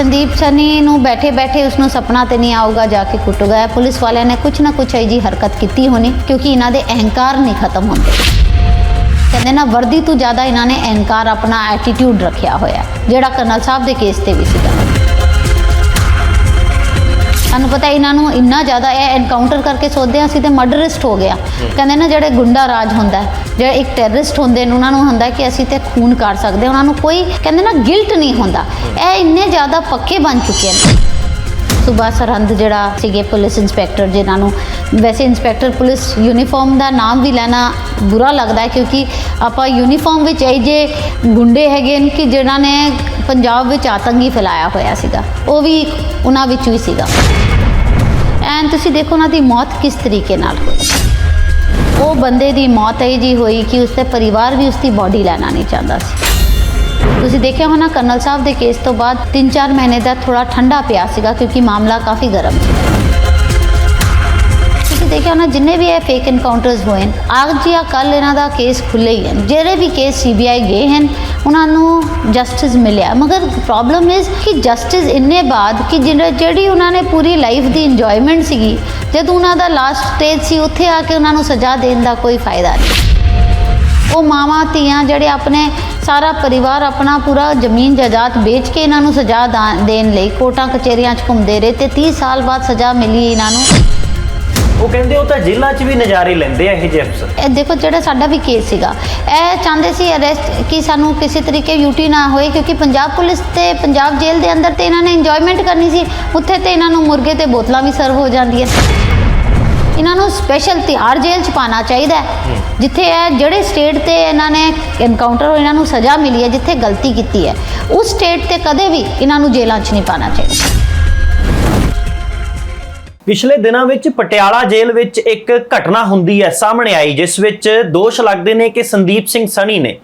ਸੰਦੀਪ ਸਨੀ ਨੂੰ ਬੈਠੇ ਬੈਠੇ ਉਸ ਨੂੰ ਸੁਪਨਾ ਤੇ ਨਹੀਂ ਆਊਗਾ, ਜਾ ਕੇ ਕੁੱਟੂਗਾ ਪੁਲਿਸ ਵਾਲਿਆਂ ਨੇ ਕੁਝ ਨਾ ਕੁਝ ਅਜਿਹੀ ਜੀ ਹਰਕਤ ਕੀਤੀ ਹੋਣੀ, ਕਿਉਂਕਿ ਇਹਨਾਂ ਦੇ ਅਹੰਕਾਰ ਨਹੀਂ ਖਤਮ ਹੁੰਦੇ। ਕਹਿੰਦੇ ਨਾ, ਵਰਦੀ ਤੋਂ ਜ਼ਿਆਦਾ ਇਹਨਾਂ ਨੇ ਅਹੰਕਾਰ ਆਪਣਾ ਐਟੀਟਿਊਡ ਰੱਖਿਆ ਹੋਇਆ ਜਿਹੜਾ ਕਰਨਲ ਸਾਹਿਬ ਦੇ ਕੇਸ ਤੇ ਵੀ ਸੀਗਾ। ਤੁਹਾਨੂੰ ਪਤਾ ਇਹਨਾਂ ਨੂੰ ਇੰਨਾ ਜ਼ਿਆਦਾ ਇਹ ਐਨਕਾਊਂਟਰ ਕਰਕੇ ਸੋਚਦੇ ਆ ਅਸੀਂ ਤੇ ਮਰਡਰਿਸਟ ਹੋ ਗਿਆ ਕਹਿੰਦੇ ਨਾ ਜਿਹੜੇ ਗੁੰਡਾ ਰਾਜ ਹੁੰਦਾ ਜਿਹੜੇ ਇੱਕ ਟੈਰਰਿਸਟ ਹੁੰਦੇ ਨੇ ਉਹਨਾਂ ਨੂੰ ਹੁੰਦਾ ਕਿ ਅਸੀਂ ਤੇ ਖੂਨ ਕਰ ਸਕਦੇ ਉਹਨਾਂ ਨੂੰ ਕੋਈ ਕਹਿੰਦੇ ਨਾ ਗਿਲਟ ਨਹੀਂ ਹੁੰਦਾ। ਇਹ ਇੰਨੇ ਜ਼ਿਆਦਾ ਪੱਕੇ ਬਣ ਚੁੱਕੇ ਨੇ। ਸੁਭਾ ਸਰਹੰਦ ਜਿਹੜਾ ਸੀਗੇ ਪੁਲਿਸ ਇੰਸਪੈਕਟਰ ਜਿਨ੍ਹਾਂ ਨੂੰ ਵੈਸੇ ਇੰਸਪੈਕਟਰ ਪੁਲਿਸ ਯੂਨੀਫਾਰਮ ਦਾ ਨਾਮ ਵੀ ਲੈਣਾ ਬੁਰਾ ਲੱਗਦਾ ਕਿਉਂਕਿ ਆਪਾਂ ਯੂਨੀਫਾਰਮ ਵਿੱਚ ਇਹ ਜੇ ਗੁੰਡੇ ਹੈਗੇ ਨੇ ਕਿ ਜਿਨ੍ਹਾਂ ਨੇ ਪੰਜਾਬ ਵਿੱਚ ਆਤੰਕੀ ਫੈਲਾਇਆ ਹੋਇਆ ਸੀਗਾ। ਉਹ ਵੀ ਉਹਨਾਂ ਵਿੱਚ ਹੀ ਸੀਗਾ। ਐਂਡ ਤੁਸੀਂ ਦੇਖੋ ਉਹਨਾਂ ਦੀ ਮੌਤ ਕਿਸ ਤਰੀਕੇ ਨਾਲ ਹੋਈ। ਉਹ ਬੰਦੇ ਦੀ ਮੌਤ ਇਹ ਜੀ ਹੋਈ ਕਿ ਉਸਦੇ ਪਰਿਵਾਰ ਵੀ ਉਸਦੀ ਬਾਡੀ ਲੈਣਾ ਨਹੀਂ ਚਾਹੁੰਦਾ ਸੀ। ਤੁਸੀਂ ਦੇਖਿਆ ਹੋਣਾ ਕਰਨਲ ਸਾਹਿਬ ਦੇ ਕੇਸ ਤੋਂ ਬਾਅਦ 3-4 ਮਹੀਨੇ ਦਾ ਥੋੜਾ ਠੰਡਾ ਪਿਆ ਸੀਗਾ ਕਿਉਂਕਿ ਮਾਮਲਾ ਕਾਫੀ ਗਰਮ ਸੀ। ਦੇਖਿਆ ਨਾ, ਜਿੰਨੇ ਵੀ ਇਹ ਫੇਕ ਇਨਕਾਊਂਟਰਸ ਹੋਏ ਹਨ ਅੱਜ ਜਾਂ ਕੱਲ ਇਹਨਾਂ ਦਾ ਕੇਸ ਖੁੱਲੇ ਹੀ ਹਨ। ਜਿਹੜੇ ਵੀ ਕੇਸ ਸੀਬੀਆਈ ਗਏ ਹਨ, ਉਹਨਾਂ ਨੂੰ ਜਸਟਿਸ ਮਿਲਿਆ। ਮਗਰ ਪ੍ਰੋਬਲਮ ਇਜ਼ ਕਿ ਜਸਟਿਸ ਇੰਨੇ ਬਾਅਦ ਕਿ ਜਿਹੜਾ- ਜਿਹੜੀ ਉਹਨਾਂ ਨੇ ਪੂਰੀ ਲਾਈਫ ਦੀ ਇੰਜੋਇਮੈਂਟ ਸੀਗੀ, ਜਦ ਉਹਨਾਂ ਦਾ ਲਾਸਟ ਸਟੇਜ ਸੀ, ਉੱਥੇ ਆ ਕੇ ਉਹਨਾਂ ਨੂੰ ਸਜ਼ਾ ਦੇਣ ਦਾ ਕੋਈ ਫਾਇਦਾ ਨਹੀਂ। ਉਹ ਮਾਵਾਂ, ਧੀਆਂ ਜਿਹੜੇ ਆਪਣੇ ਸਾਰਾ ਪਰਿਵਾਰ, ਆਪਣਾ ਪੂਰਾ ਜ਼ਮੀਨ, ਜਾਇਦਾਦ ਵੇਚ ਕੇ ਇਹਨਾਂ ਨੂੰ ਸਜ਼ਾ ਦਾ- ਦੇਣ ਲਈ ਕੋਰਟਾਂ ਕਚਹਿਰੀਆਂ 'ਚ ਘੁੰਮਦੇ ਰਹੇ ਤੇ 30 ਸਾਲ ਬਾਅਦ ਸਜ਼ਾ ਮਿਲੀ ਇਹਨਾਂ ਨੂੰ। ਉਹ ਕਹਿੰਦੇ ਉਹ ਤਾਂ ਜੇਲ੍ਹਾਂ 'ਚ ਵੀ ਨਜ਼ਾਰੇ ਲੈਂਦੇ ਆ ਇਹ ਅਫਸਰ। ਇਹ ਦੇਖੋ ਜਿਹੜਾ ਸਾਡਾ ਵੀ ਕੇਸ ਸੀਗਾ ਇਹ ਚਾਹੁੰਦੇ ਸੀ ਅਰੈਸਟ ਕਿ ਸਾਨੂੰ ਕਿਸੇ ਤਰੀਕੇ ਯੂਟੀ ਨਾ ਹੋਏ ਕਿਉਂਕਿ ਪੰਜਾਬ ਪੁਲਿਸ ਤੇ ਪੰਜਾਬ ਜੇਲ੍ਹ ਦੇ ਅੰਦਰ ਤੇ ਇਹਨਾਂ ਨੇ ਇੰਜੋਇਮੈਂਟ ਕਰਨੀ ਸੀ ਉੱਥੇ ਤੇ ਇਹਨਾਂ ਨੂੰ ਮੁਰਗੇ ਤੇ ਬੋਤਲਾਂ ਵੀ ਸਰਵ ਹੋ ਜਾਂਦੀਆਂ ਇਹਨਾਂ ਨੂੰ ਸਪੈਸ਼ਲ ਤਿਹਾੜ ਜੇਲ੍ਹ ਚ ਪਾਣਾ ਚਾਹੀਦਾ ਹੈ ਜਿੱਥੇ ਇਹ ਜਿਹੜੇ ਸਟੇਟ ਤੇ ਇਹਨਾਂ ਨੇ ਐਨਕਾਊਂਟਰ ਹੋਇਆ ਇਹਨਾਂ ਨੂੰ ਸਜ਼ਾ ਮਿਲੀ ਹੈ ਜਿੱਥੇ ਗਲਤੀ ਕੀਤੀ ਹੈ ਉਸ ਸਟੇਟ ਤੇ ਕਦੇ ਵੀ ਇਹਨਾਂ ਨੂੰ ਜੇਲ੍ਹਾਂ 'ਚ ਨਹੀਂ ਪਾਣਾ ਚਾਹੀਦਾ। ਪਿਛਲੇ ਦਿਨਾਂ ਵਿੱਚ ਪਟਿਆਲਾ ਜੇਲ੍ਹ ਵਿੱਚ ਇੱਕ ਘਟਨਾ ਹੁੰਦੀ ਹੈ, ਸਾਹਮਣੇ ਆਈ, ਜਿਸ ਵਿੱਚ ਦੋਸ਼ ਲੱਗਦੇ ਨੇ ਕਿ ਸੰਦੀਪ ਸਿੰਘ ਸਣੀ ਨੇ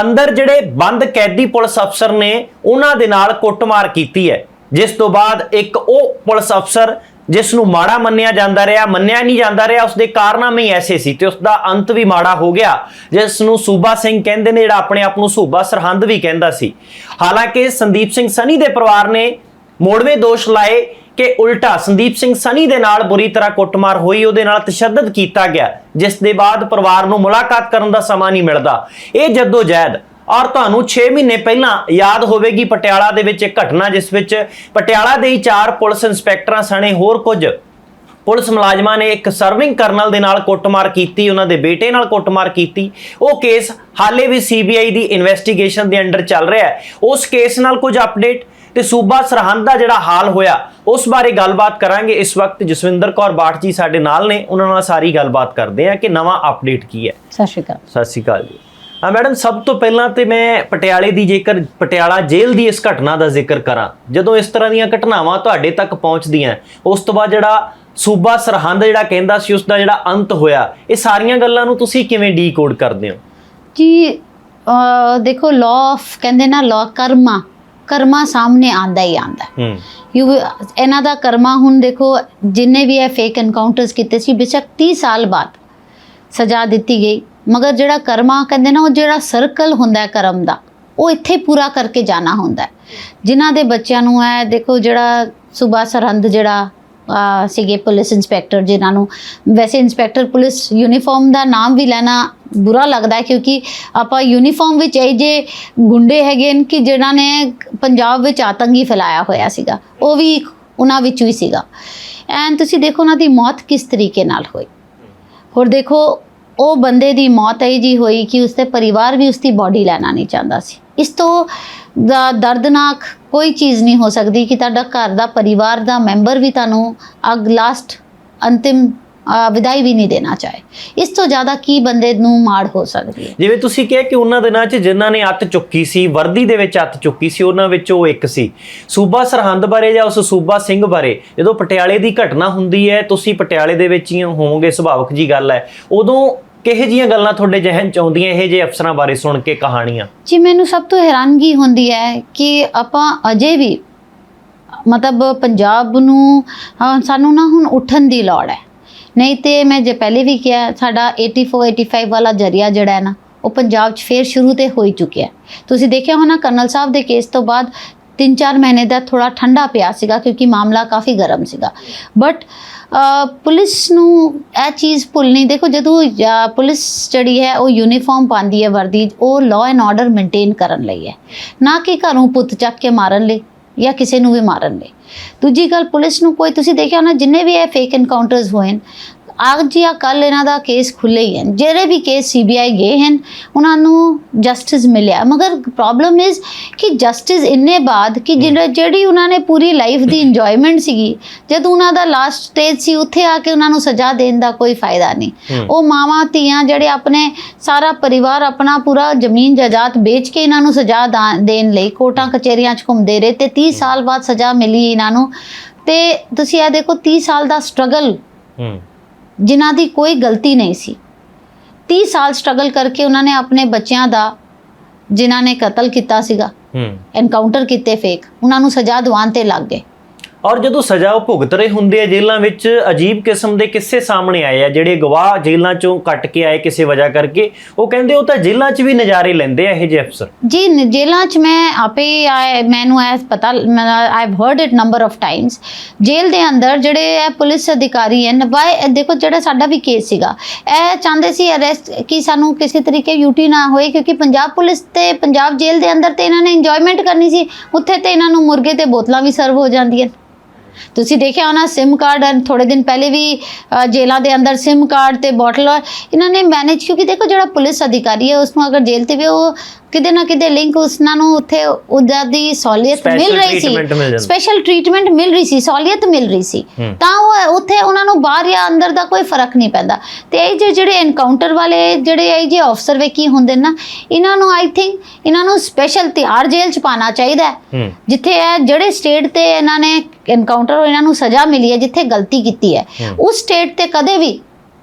ਅੰਦਰ ਜਿਹੜੇ ਬੰਦ ਕੈਦੀ ਪੁਲਿਸ ਅਫਸਰ ਨੇ, ਉਹਨਾਂ ਦੇ ਨਾਲ ਕੁੱਟਮਾਰ ਕੀਤੀ ਹੈ। ਜਿਸ ਤੋਂ ਬਾਅਦ ਇੱਕ ਉਹ ਪੁਲਿਸ ਅਫਸਰ, ਜਿਸ ਨੂੰ ਮਾੜਾ ਮੰਨਿਆ ਜਾਂਦਾ ਰਿਹਾ, ਮੰਨਿਆ ਨਹੀਂ ਜਾਂਦਾ ਰਿਹਾ ਉਸ ਦੇ ਕਾਰਨਾਮੇ ਹੀ ਐਸੇ ਸੀ ਤੇ ਉਸ ਦਾ ਅੰਤ ਵੀ ਮਾੜਾ ਹੋ ਗਿਆ, ਜਿਸ ਨੂੰ ਸੂਬਾ ਸਿੰਘ ਕਹਿੰਦੇ ਨੇ, ਜਿਹੜਾ ਆਪਣੇ ਆਪ ਨੂੰ ਸੂਬਾ ਸਰਹੰਦ ਵੀ ਕਹਿੰਦਾ ਸੀ। ਹਾਲਾਂਕਿ ਸੰਦੀਪ ਸਿੰਘ ਸਨੀ ਦੇ ਪਰਿਵਾਰ ਨੇ ਮੋੜਵੇਂ ਦੋਸ਼ ਲਾਏ ਕਿ ਉਲਟਾ ਸੰਦੀਪ ਸਿੰਘ ਸਨੀ ਦੇ ਨਾਲ ਬੁਰੀ ਤਰ੍ਹਾਂ ਕੁੱਟਮਾਰ ਹੋਈ, ਉਹਦੇ ਨਾਲ ਤਸ਼ੱਦਦ ਕੀਤਾ ਗਿਆ, ਜਿਸ ਦੇ ਬਾਅਦ ਪਰਿਵਾਰ ਨੂੰ ਮੁਲਾਕਾਤ ਕਰਨ ਦਾ ਸਮਾਂ ਨਹੀਂ ਮਿਲਦਾ। ਇਹ ਜਹਿਦ ਔਰ ਤੁਹਾਨੂੰ 6 ਮਹੀਨੇ ਪਹਿਲਾਂ ਯਾਦ ਹੋਵੇਗੀ ਪਟਿਆਲਾ ਦੇ ਵਿੱਚ ਇੱਕ ਘਟਨਾ, ਜਿਸ ਵਿੱਚ ਪਟਿਆਲਾ ਦੇ ਹੀ ਚਾਰ ਪੁਲਿਸ ਇੰਸਪੈਕਟਰਾਂ ਸਣੇ ਹੋਰ ਕੁਝ ਪੁਲਿਸ ਮੁਲਾਜ਼ਮਾਂ ਨੇ ਇੱਕ ਸਰਵਿੰਗ ਕਰਨਲ ਦੇ ਨਾਲ ਕੁੱਟਮਾਰ ਕੀਤੀ, ਉਹਨਾਂ ਦੇ ਬੇਟੇ ਨਾਲ ਕੁੱਟਮਾਰ ਕੀਤੀ। ਉਹ ਕੇਸ ਹਾਲੇ ਵੀ ਸੀਬੀਆਈ ਦੀ ਇਨਵੈਸਟੀਗੇਸ਼ਨ ਦੇ ਅੰਡਰ ਚੱਲ ਰਿਹਾ ਹੈ। ਉਸ ਕੇਸ ਨਾਲ ਕੁਝ ਅਪਡੇਟ ਤੇ ਸੂਬਾ ਸਰਹੰਦ ਦਾ ਜਿਹੜਾ ਹਾਲ ਹੋਇਆ ਉਸ ਬਾਰੇ ਗੱਲਬਾਤ ਕਰਾਂਗੇ ਇਸ ਵਕਤ ਜਸਵਿੰਦਰ ਕੌਰ ਬਾਠ ਜੀ ਸਾਡੇ ਨਾਲ ਨੇ ਉਹਨਾਂ ਨਾਲ ਸਾਰੀ ਗੱਲਬਾਤ ਕਰਦੇ ਹਾਂ ਕਿ ਨਵਾਂ ਅਪਡੇਟ ਕੀ ਹੈ। ਸਤਿ ਸ਼੍ਰੀ ਅਕਾਲ। ਸਤਿ ਸ਼੍ਰੀ ਅਕਾਲ ਜੀ। ਹਾਂ ਮੈਡਮ ਸਭ ਤੋਂ ਪਹਿਲਾਂ ਤੇ ਮੈਂ ਪਟਿਆਲੇ ਦੀ ਜੇਕਰ ਪਟਿਆਲਾ ਜੇਲ੍ਹ ਦੀ ਇਸ ਘਟਨਾ ਦਾ ਜ਼ਿਕਰ ਕਰਾਂ ਜਦੋਂ ਇਸ ਤਰ੍ਹਾਂ ਦੀਆਂ ਘਟਨਾਵਾਂ ਤੁਹਾਡੇ ਤੱਕ ਪਹੁੰਚਦੀਆਂ ਉਸ ਤੋਂ ਬਾਅਦ ਜਿਹੜਾ ਸੂਬਾ ਸਰਹੰਦ ਜਿਹੜਾ ਕਹਿੰਦਾ ਸੀ ਉਸ ਦਾ ਜਿਹੜਾ ਅੰਤ ਹੋਇਆ ਇਹ ਸਾਰੀਆਂ ਗੱਲਾਂ ਨੂੰ ਤੁਸੀਂ ਕਿਵੇਂ ਡੀਕੋਡ ਕਰਦੇ ਹੋ? ਜੀ ਦੇਖੋ ਲਾਅ ਆਫ ਕਹਿੰਦੇ ਨਾ ਲਾਅ ਕਰਮਾ ਕਰਮਾ ਸਾਹਮਣੇ ਆਂਦਾ ਹੀ ਆਂਦਾ ਯੂ ਇਹਨਾਂ ਦਾ ਕਰਮਾ ਹੁਣ ਦੇਖੋ ਜਿੰਨੇ ਵੀ ਇਹ ਫੇਕ ਐਨਕਾਊਂਟਰਸ ਕੀਤੇ ਸੀ ਬੇਸ਼ੱਕ 30 ਸਾਲ ਬਾਅਦ ਸਜ਼ਾ ਦਿੱਤੀ ਗਈ। ਮਗਰ ਜਿਹੜਾ ਕਰਮਾ ਕਹਿੰਦੇ ਨਾ ਉਹ ਜਿਹੜਾ ਸਰਕਲ ਹੁੰਦਾ ਹੈ ਕਰਮ ਦਾ ਉਹ ਇੱਥੇ ਪੂਰਾ ਕਰਕੇ ਜਾਣਾ ਹੁੰਦਾ ਜਿਨ੍ਹਾਂ ਦੇ ਬੱਚਿਆਂ ਨੂੰ ਹੈ ਦੇਖੋ ਜਿਹੜਾ ਸੁਬਾ ਸਰਹੰਦ ਜਿਹੜਾ ਸੀਗੇ ਪੁਲਿਸ ਇੰਸਪੈਕਟਰ ਜਿਨ੍ਹਾਂ ਨੂੰ। ਵੈਸੇ ਇੰਸਪੈਕਟਰ ਪੁਲਿਸ ਯੂਨੀਫਾਰਮ ਦਾ ਨਾਮ ਵੀ ਲੈਣਾ ਬੁਰਾ ਲੱਗਦਾ ਕਿਉਂਕਿ ਆਪਾਂ ਯੂਨੀਫਾਰਮ ਵਿੱਚ ਇਹ ਜੇ ਗੁੰਡੇ ਹੈਗੇ ਨੇ ਕਿ ਜਿਨ੍ਹਾਂ ਨੇ ਪੰਜਾਬ ਵਿੱਚ ਆਤੰਕੀ ਫੈਲਾਇਆ ਹੋਇਆ ਸੀਗਾ। ਉਹ ਵੀ ਉਹਨਾਂ ਵਿੱਚੋਂ ਹੀ ਸੀਗਾ। ਐਂਡ ਤੁਸੀਂ ਦੇਖੋ ਉਹਨਾਂ ਦੀ ਮੌਤ ਕਿਸ ਤਰੀਕੇ ਨਾਲ ਹੋਈ। ਹੋਰ ਦੇਖੋ, ਉਹ ਬੰਦੇ ਦੀ ਮੌਤ ਇਹ ਜੀ ਹੋਈ ਕਿ ਉਸਦੇ ਪਰਿਵਾਰ ਵੀ ਉਸਦੀ ਬਾਡੀ ਲੈਣਾ ਨਹੀਂ ਚਾਹੁੰਦਾ ਸੀ। ਇਸ ਤੋਂ ਦਾ ਦਰਦਨਾਕ ਕੋਈ ਚੀਜ਼ ਨਹੀਂ ਹੋ ਸਕਦੀ ਕਿ ਤੁਹਾਡਾ ਘਰ ਦਾ ਪਰਿਵਾਰ ਦਾ ਮੈਂਬਰ ਵੀ ਤੁਹਾਨੂੰ ਅਗ ਲਾਸਟ ਅੰਤਿਮ ਵਿਦਾਈ ਵੀ ਨਹੀਂ ਦੇਣਾ ਚਾਹੇ। ਇਸ ਤੋਂ ਜ਼ਿਆਦਾ ਕੀ ਬੰਦੇ ਨੂੰ ਮਾੜ ਹੋ ਸਕਦੀ ਹੈ? ਜਿਵੇਂ ਤੁਸੀਂ ਕਿਹਾ ਕਿ ਉਹਨਾਂ ਦਿਨਾਂ 'ਚ ਜਿਨ੍ਹਾਂ ਨੇ ਅੱਤ ਚੁੱਕੀ ਸੀ, ਵਰਦੀ ਦੇ ਵਿੱਚ ਅੱਤ ਚੁੱਕੀ ਸੀ, ਉਹਨਾਂ ਵਿੱਚ ਉਹ ਇੱਕ ਸੀ। ਸੂਬਾ ਸਰਹੰਦ ਬਾਰੇ ਜਾਂ ਉਸ ਸੂਬਾ ਸਿੰਘ ਬਾਰੇ, ਜਦੋਂ ਪਟਿਆਲੇ ਦੀ ਘਟਨਾ ਹੁੰਦੀ ਹੈ, ਤੁਸੀਂ ਪਟਿਆਲੇ ਦੇ ਵਿੱਚ ਹੀ ਹੋਵੋਗੇ, ਸੁਭਾਵਕ ਜੀ ਗੱਲ ਹੈ। ਉਦੋਂ ਕਿਹੋ ਜੀਆਂ ਗੱਲਾਂ ਤੁਹਾਡੇ ਜ਼ਿਹਨ 'ਚ ਆਉਂਦੀਆਂ ਇਹ ਜੇ ਅਫਸਰਾਂ ਬਾਰੇ ਸੁਣ ਕੇ ਕਹਾਣੀਆਂ? ਜੀ ਮੈਨੂੰ ਸਭ ਤੋਂ ਹੈਰਾਨਗੀ ਹੁੰਦੀ ਹੈ ਕਿ ਆਪਾਂ ਅਜੇ ਵੀ ਮਤਲਬ ਪੰਜਾਬ ਨੂੰ ਹਾਂ, ਸਾਨੂੰ ਨਾ ਹੁਣ ਉੱਠਣ ਦੀ ਲੋੜ ਹੈ। ਨਹੀਂ ਤੇ ਮੈਂ ਜੇ ਪਹਿਲੇ ਵੀ ਕਿਹਾ ਸਾਡਾ 84 85 ਵਾਲਾ ਜਰੀਆ ਜਿਹੜਾ ਹੈ ਨਾ ਉਹ ਪੰਜਾਬ 'ਚ ਫੇਰ ਸ਼ੁਰੂ ਤੇ ਹੋ ਹੀ ਚੁੱਕਿਆ ਹੈ। ਤੁਸੀਂ ਦੇਖਿਆ ਹੋਣਾ ਕਰਨਲ ਸਾਹਿਬ ਦੇ ਕੇਸ ਤੋਂ ਬਾਅਦ 3-4 ਮਹੀਨੇ ਦਾ ਥੋੜਾ ਠੰਡਾ ਪਿਆ ਸੀਗਾ ਕਿਉਂਕਿ ਮਾਮਲਾ ਕਾਫੀ ਗਰਮ ਸੀਗਾ। ਬਟ ਪੁਲਿਸ ਨੂੰ ਇਹ ਚੀਜ਼ ਭੁੱਲਣੀ, ਦੇਖੋ ਜਦੋਂ ਪੁਲਿਸ ਜਿਹੜੀ ਹੈ ਉਹ ਯੂਨੀਫਾਰਮ ਪਾਉਂਦੀ ਹੈ ਵਰਦੀ, ਉਹ ਲਾਅ ਐਂਡ ਆਰਡਰ ਮੇਨਟੇਨ ਕਰਨ ਲਈ ਹੈ। ਨਾ ਕਿ ਘਰੋਂ ਪੁੱਤ ਚੱਕ ਕੇ ਮਾਰਨ ਲਈ ਜਾਂ ਕਿਸੇ ਨੂੰ ਵੀ ਮਾਰਨ ਲਈ। ਦੂਜੀ ਗੱਲ, ਪੁਲਿਸ ਨੂੰ ਕੋਈ, ਤੁਸੀਂ ਦੇਖਿਆ ਹੋਣਾ, ਜਿੰਨੇ ਵੀ ਇਹ ਫੇਕ ਐਨਕਾਊਂਟਰਸ ਹੋਏ ਨੇ ਅੱਜ ਜਾਂ ਕੱਲ ਇਹਨਾਂ ਦਾ ਕੇਸ ਖੁੱਲੇ ਹੀ ਹਨ। ਜਿਹੜੇ ਵੀ ਕੇਸ ਸੀਬੀਆਈ ਗਏ ਹਨ ਉਹਨਾਂ ਨੂੰ ਜਸਟਿਸ ਮਿਲਿਆ। ਮਗਰ ਪ੍ਰੋਬਲਮ ਇਜ਼ ਕਿ ਜਸਟਿਸ ਇੰਨੇ ਬਾਅਦ ਕਿ ਜਿਹੜਾ ਜਿਹੜੀ ਉਹਨਾਂ ਨੇ ਪੂਰੀ ਲਾਈਫ ਦੀ ਇੰਜੋਇਮੈਂਟ ਸੀਗੀ ਜਦ ਉਹਨਾਂ ਦਾ ਲਾਸਟ ਸਟੇਜ ਸੀ ਉੱਥੇ ਆ ਕੇ ਉਹਨਾਂ ਨੂੰ ਸਜ਼ਾ ਦੇਣ ਦਾ ਕੋਈ ਫਾਇਦਾ ਨਹੀਂ। ਉਹ ਮਾਵਾਂ ਧੀਆਂ ਜਿਹੜੇ ਆਪਣੇ ਸਾਰਾ ਪਰਿਵਾਰ ਆਪਣਾ ਪੂਰਾ ਜ਼ਮੀਨ ਜਾਇਦਾਦ ਵੇਚ ਕੇ ਇਹਨਾਂ ਨੂੰ ਸਜ਼ਾ ਦੇਣ ਲਈ ਕੋਰਟਾਂ ਕਚਹਿਰੀਆਂ 'ਚ ਘੁੰਮਦੇ ਰਹੇ ਤੇ 30 ਸਾਲ ਬਾਅਦ ਸਜ਼ਾ ਮਿਲੀ ਇਹਨਾਂ ਨੂੰ। ਤੇ ਤੁਸੀਂ ਇਹ ਦੇਖੋ 30 ਸਾਲ ਦਾ ਸਟਰਗਲ ਹੂੰ। ਜਿਨ੍ਹਾਂ ਦੀ ਕੋਈ ਗਲਤੀ ਨਹੀਂ ਸੀ। 30 ਸਾਲ ਸਟਰਗਲ ਕਰਕੇ ਉਹਨਾਂ ਨੇ ਆਪਣੇ ਬੱਚਿਆਂ ਦਾ ਜਿਨ੍ਹਾਂ ਨੇ ਕਤਲ ਕੀਤਾ ਸੀਗਾ ਹੂੰ। ਐਨਕਾਊਂਟਰ ਕੀਤੇ ਫੇਕ ਉਹਨਾਂ ਨੂੰ ਸਜ਼ਾ ਦਿਵਾਉਣ ਤੇ ਲੱਗ ਗਏ। ਔਰ ਜਦੋਂ ਸਜ਼ਾ ਉਹ ਭੁਗਤ ਰਹੇ ਹੁੰਦੇ ਆ ਜੇਲ੍ਹਾਂ ਵਿੱਚ, ਅਜੀਬ ਕਿਸਮ ਦੇ ਕਿੱਸੇ ਸਾਹਮਣੇ ਆਏ ਆ, ਜਿਹੜੇ ਗਵਾਹ ਜੇਲ੍ਹਾਂ ਚੋਂ ਕੱਟ ਕੇ ਆਏ ਕਿਸੇ ਵਜ੍ਹਾ ਕਰਕੇ। ਉਹ ਕਹਿੰਦੇ ਉਹ ਤਾਂ ਜੇਲ੍ਹਾਂ 'ਚ ਵੀ ਨਜ਼ਾਰੇ ਲੈਂਦੇ ਆ ਇਹ ਜਿਹੇ ਅਫਸਰ। ਜੀ ਜੇਲ੍ਹਾਂ 'ਚ ਮੈਂ ਆਪੇ ਮੈਨੂੰ ਐ ਪਤਾ I heard it number of times ਜੇਲ੍ਹ ਦੇ ਅੰਦਰ ਜਿਹੜੇ ਇਹ ਪੁਲਿਸ ਅਧਿਕਾਰੀ ਹਨ ਵਾਈ ਦੇਖੋ ਜਿਹੜਾ ਸਾਡਾ ਵੀ ਕੇਸ ਸੀਗਾ। ਇਹ ਚਾਹੁੰਦੇ ਸੀ ਅਰੈਸਟ ਕਿ ਸਾਨੂੰ ਕਿਸੇ ਤਰੀਕੇ ਯੂਟੀ ਨਾ ਹੋਏ, ਕਿਉਂਕਿ ਪੰਜਾਬ ਪੁਲਿਸ ਤੇ, ਪੰਜਾਬ ਜੇਲ੍ਹ ਦੇ ਅੰਦਰ ਤੇ ਇਹਨਾਂ ਨੇ ਇੰਜੋਇਮੈਂਟ ਕਰਨੀ ਸੀ। ਉੱਥੇ ਤੇ ਇਹਨਾਂ ਨੂੰ ਮੁਰਗੇ ਤੇ ਬੋਤਲਾਂ ਵੀ ਸਰਵ ਹੋ ਜਾਂਦੀਆਂ। ਤੁਸੀਂ ਦੇਖਿਆ ਹੋਣਾ ਸਿਮ ਕਾਰਡ ਥੋੜੇ ਦਿਨ ਪਹਿਲੇ ਵੀ ਅ, ਜੇਲ੍ਹਾਂ ਦੇ ਅੰਦਰ ਸਿਮ ਕਾਰਡ ਤੇ ਬੋਟਲ ਇਹਨਾਂ ਨੇ ਮੈਨੇਜ ਕਿਉਂਕਿ ਦੇਖੋ ਜਿਹੜਾ ਪੁਲਿਸ ਅਧਿਕਾਰੀ ਹੈ ਉਸ ਨੂੰ ਅਗਰ ਜੇਲ੍ਹ ਤੇ ਵੀ ਉਹ ਕਿਤੇ ਨਾ ਕਿਤੇ ਲਿੰਕ ਉਸਨਾਂ ਨੂੰ ਉੱਥੇ ਉਹਦਾ ਦੀ ਸਹੂਲੀਅਤ Special ਮਿਲ ਰਹੀ ਸੀ treatment ਮਿਲ ਜਾਂਦਾ। ਸਪੈਸ਼ਲ ਟ੍ਰੀਟਮੈਂਟ ਮਿਲ ਰਹੀ ਸੀ ਸਹੂਲੀਅਤ ਮਿਲ ਰਹੀ ਸੀ। ਤਾਂ ਉਹ ਉੱਥੇ ਉਹਨਾਂ ਨੂੰ ਬਾਹਰ ਜਾਂ ਅੰਦਰ ਦਾ ਕੋਈ ਫ਼ਰਕ ਨਹੀਂ ਪੈਂਦਾ ਤੇ ਇਹ ਜੇ ਜਿਹੜੇ ਐਨਕਾਊਂਟਰ ਵਾਲੇ ਜਿਹੜੇ ਇਹ ਜੇ ਅਫਸਰ ਵੇ ਕੀ ਹੁੰਦੇ ਨੇ ਨਾ ਇਹਨਾਂ ਨੂੰ ਆਈ ਥਿੰਕ ਇਹਨਾਂ ਨੂੰ ਸਪੈਸ਼ਲ ਤਿਹਾੜ ਜੇਲ੍ਹ ਚ ਪਾਣਾ ਚਾਹੀਦਾ ਹੈ ਹੂੰ ਜਿੱਥੇ ਇਹ ਜਿਹੜੇ ਸਟੇਟ ਤੇ ਇਹਨਾਂ ਨੇ ਐਨਕਾਊਂਟਰ ਇਹਨਾਂ ਨੂੰ ਸਜ਼ਾ ਮਿਲੀ ਹੈ ਜਿੱਥੇ ਗਲਤੀ ਕੀਤੀ ਹੂੰ। ਉਸ ਸਟੇਟ ਤੇ ਕਦੇ ਵੀ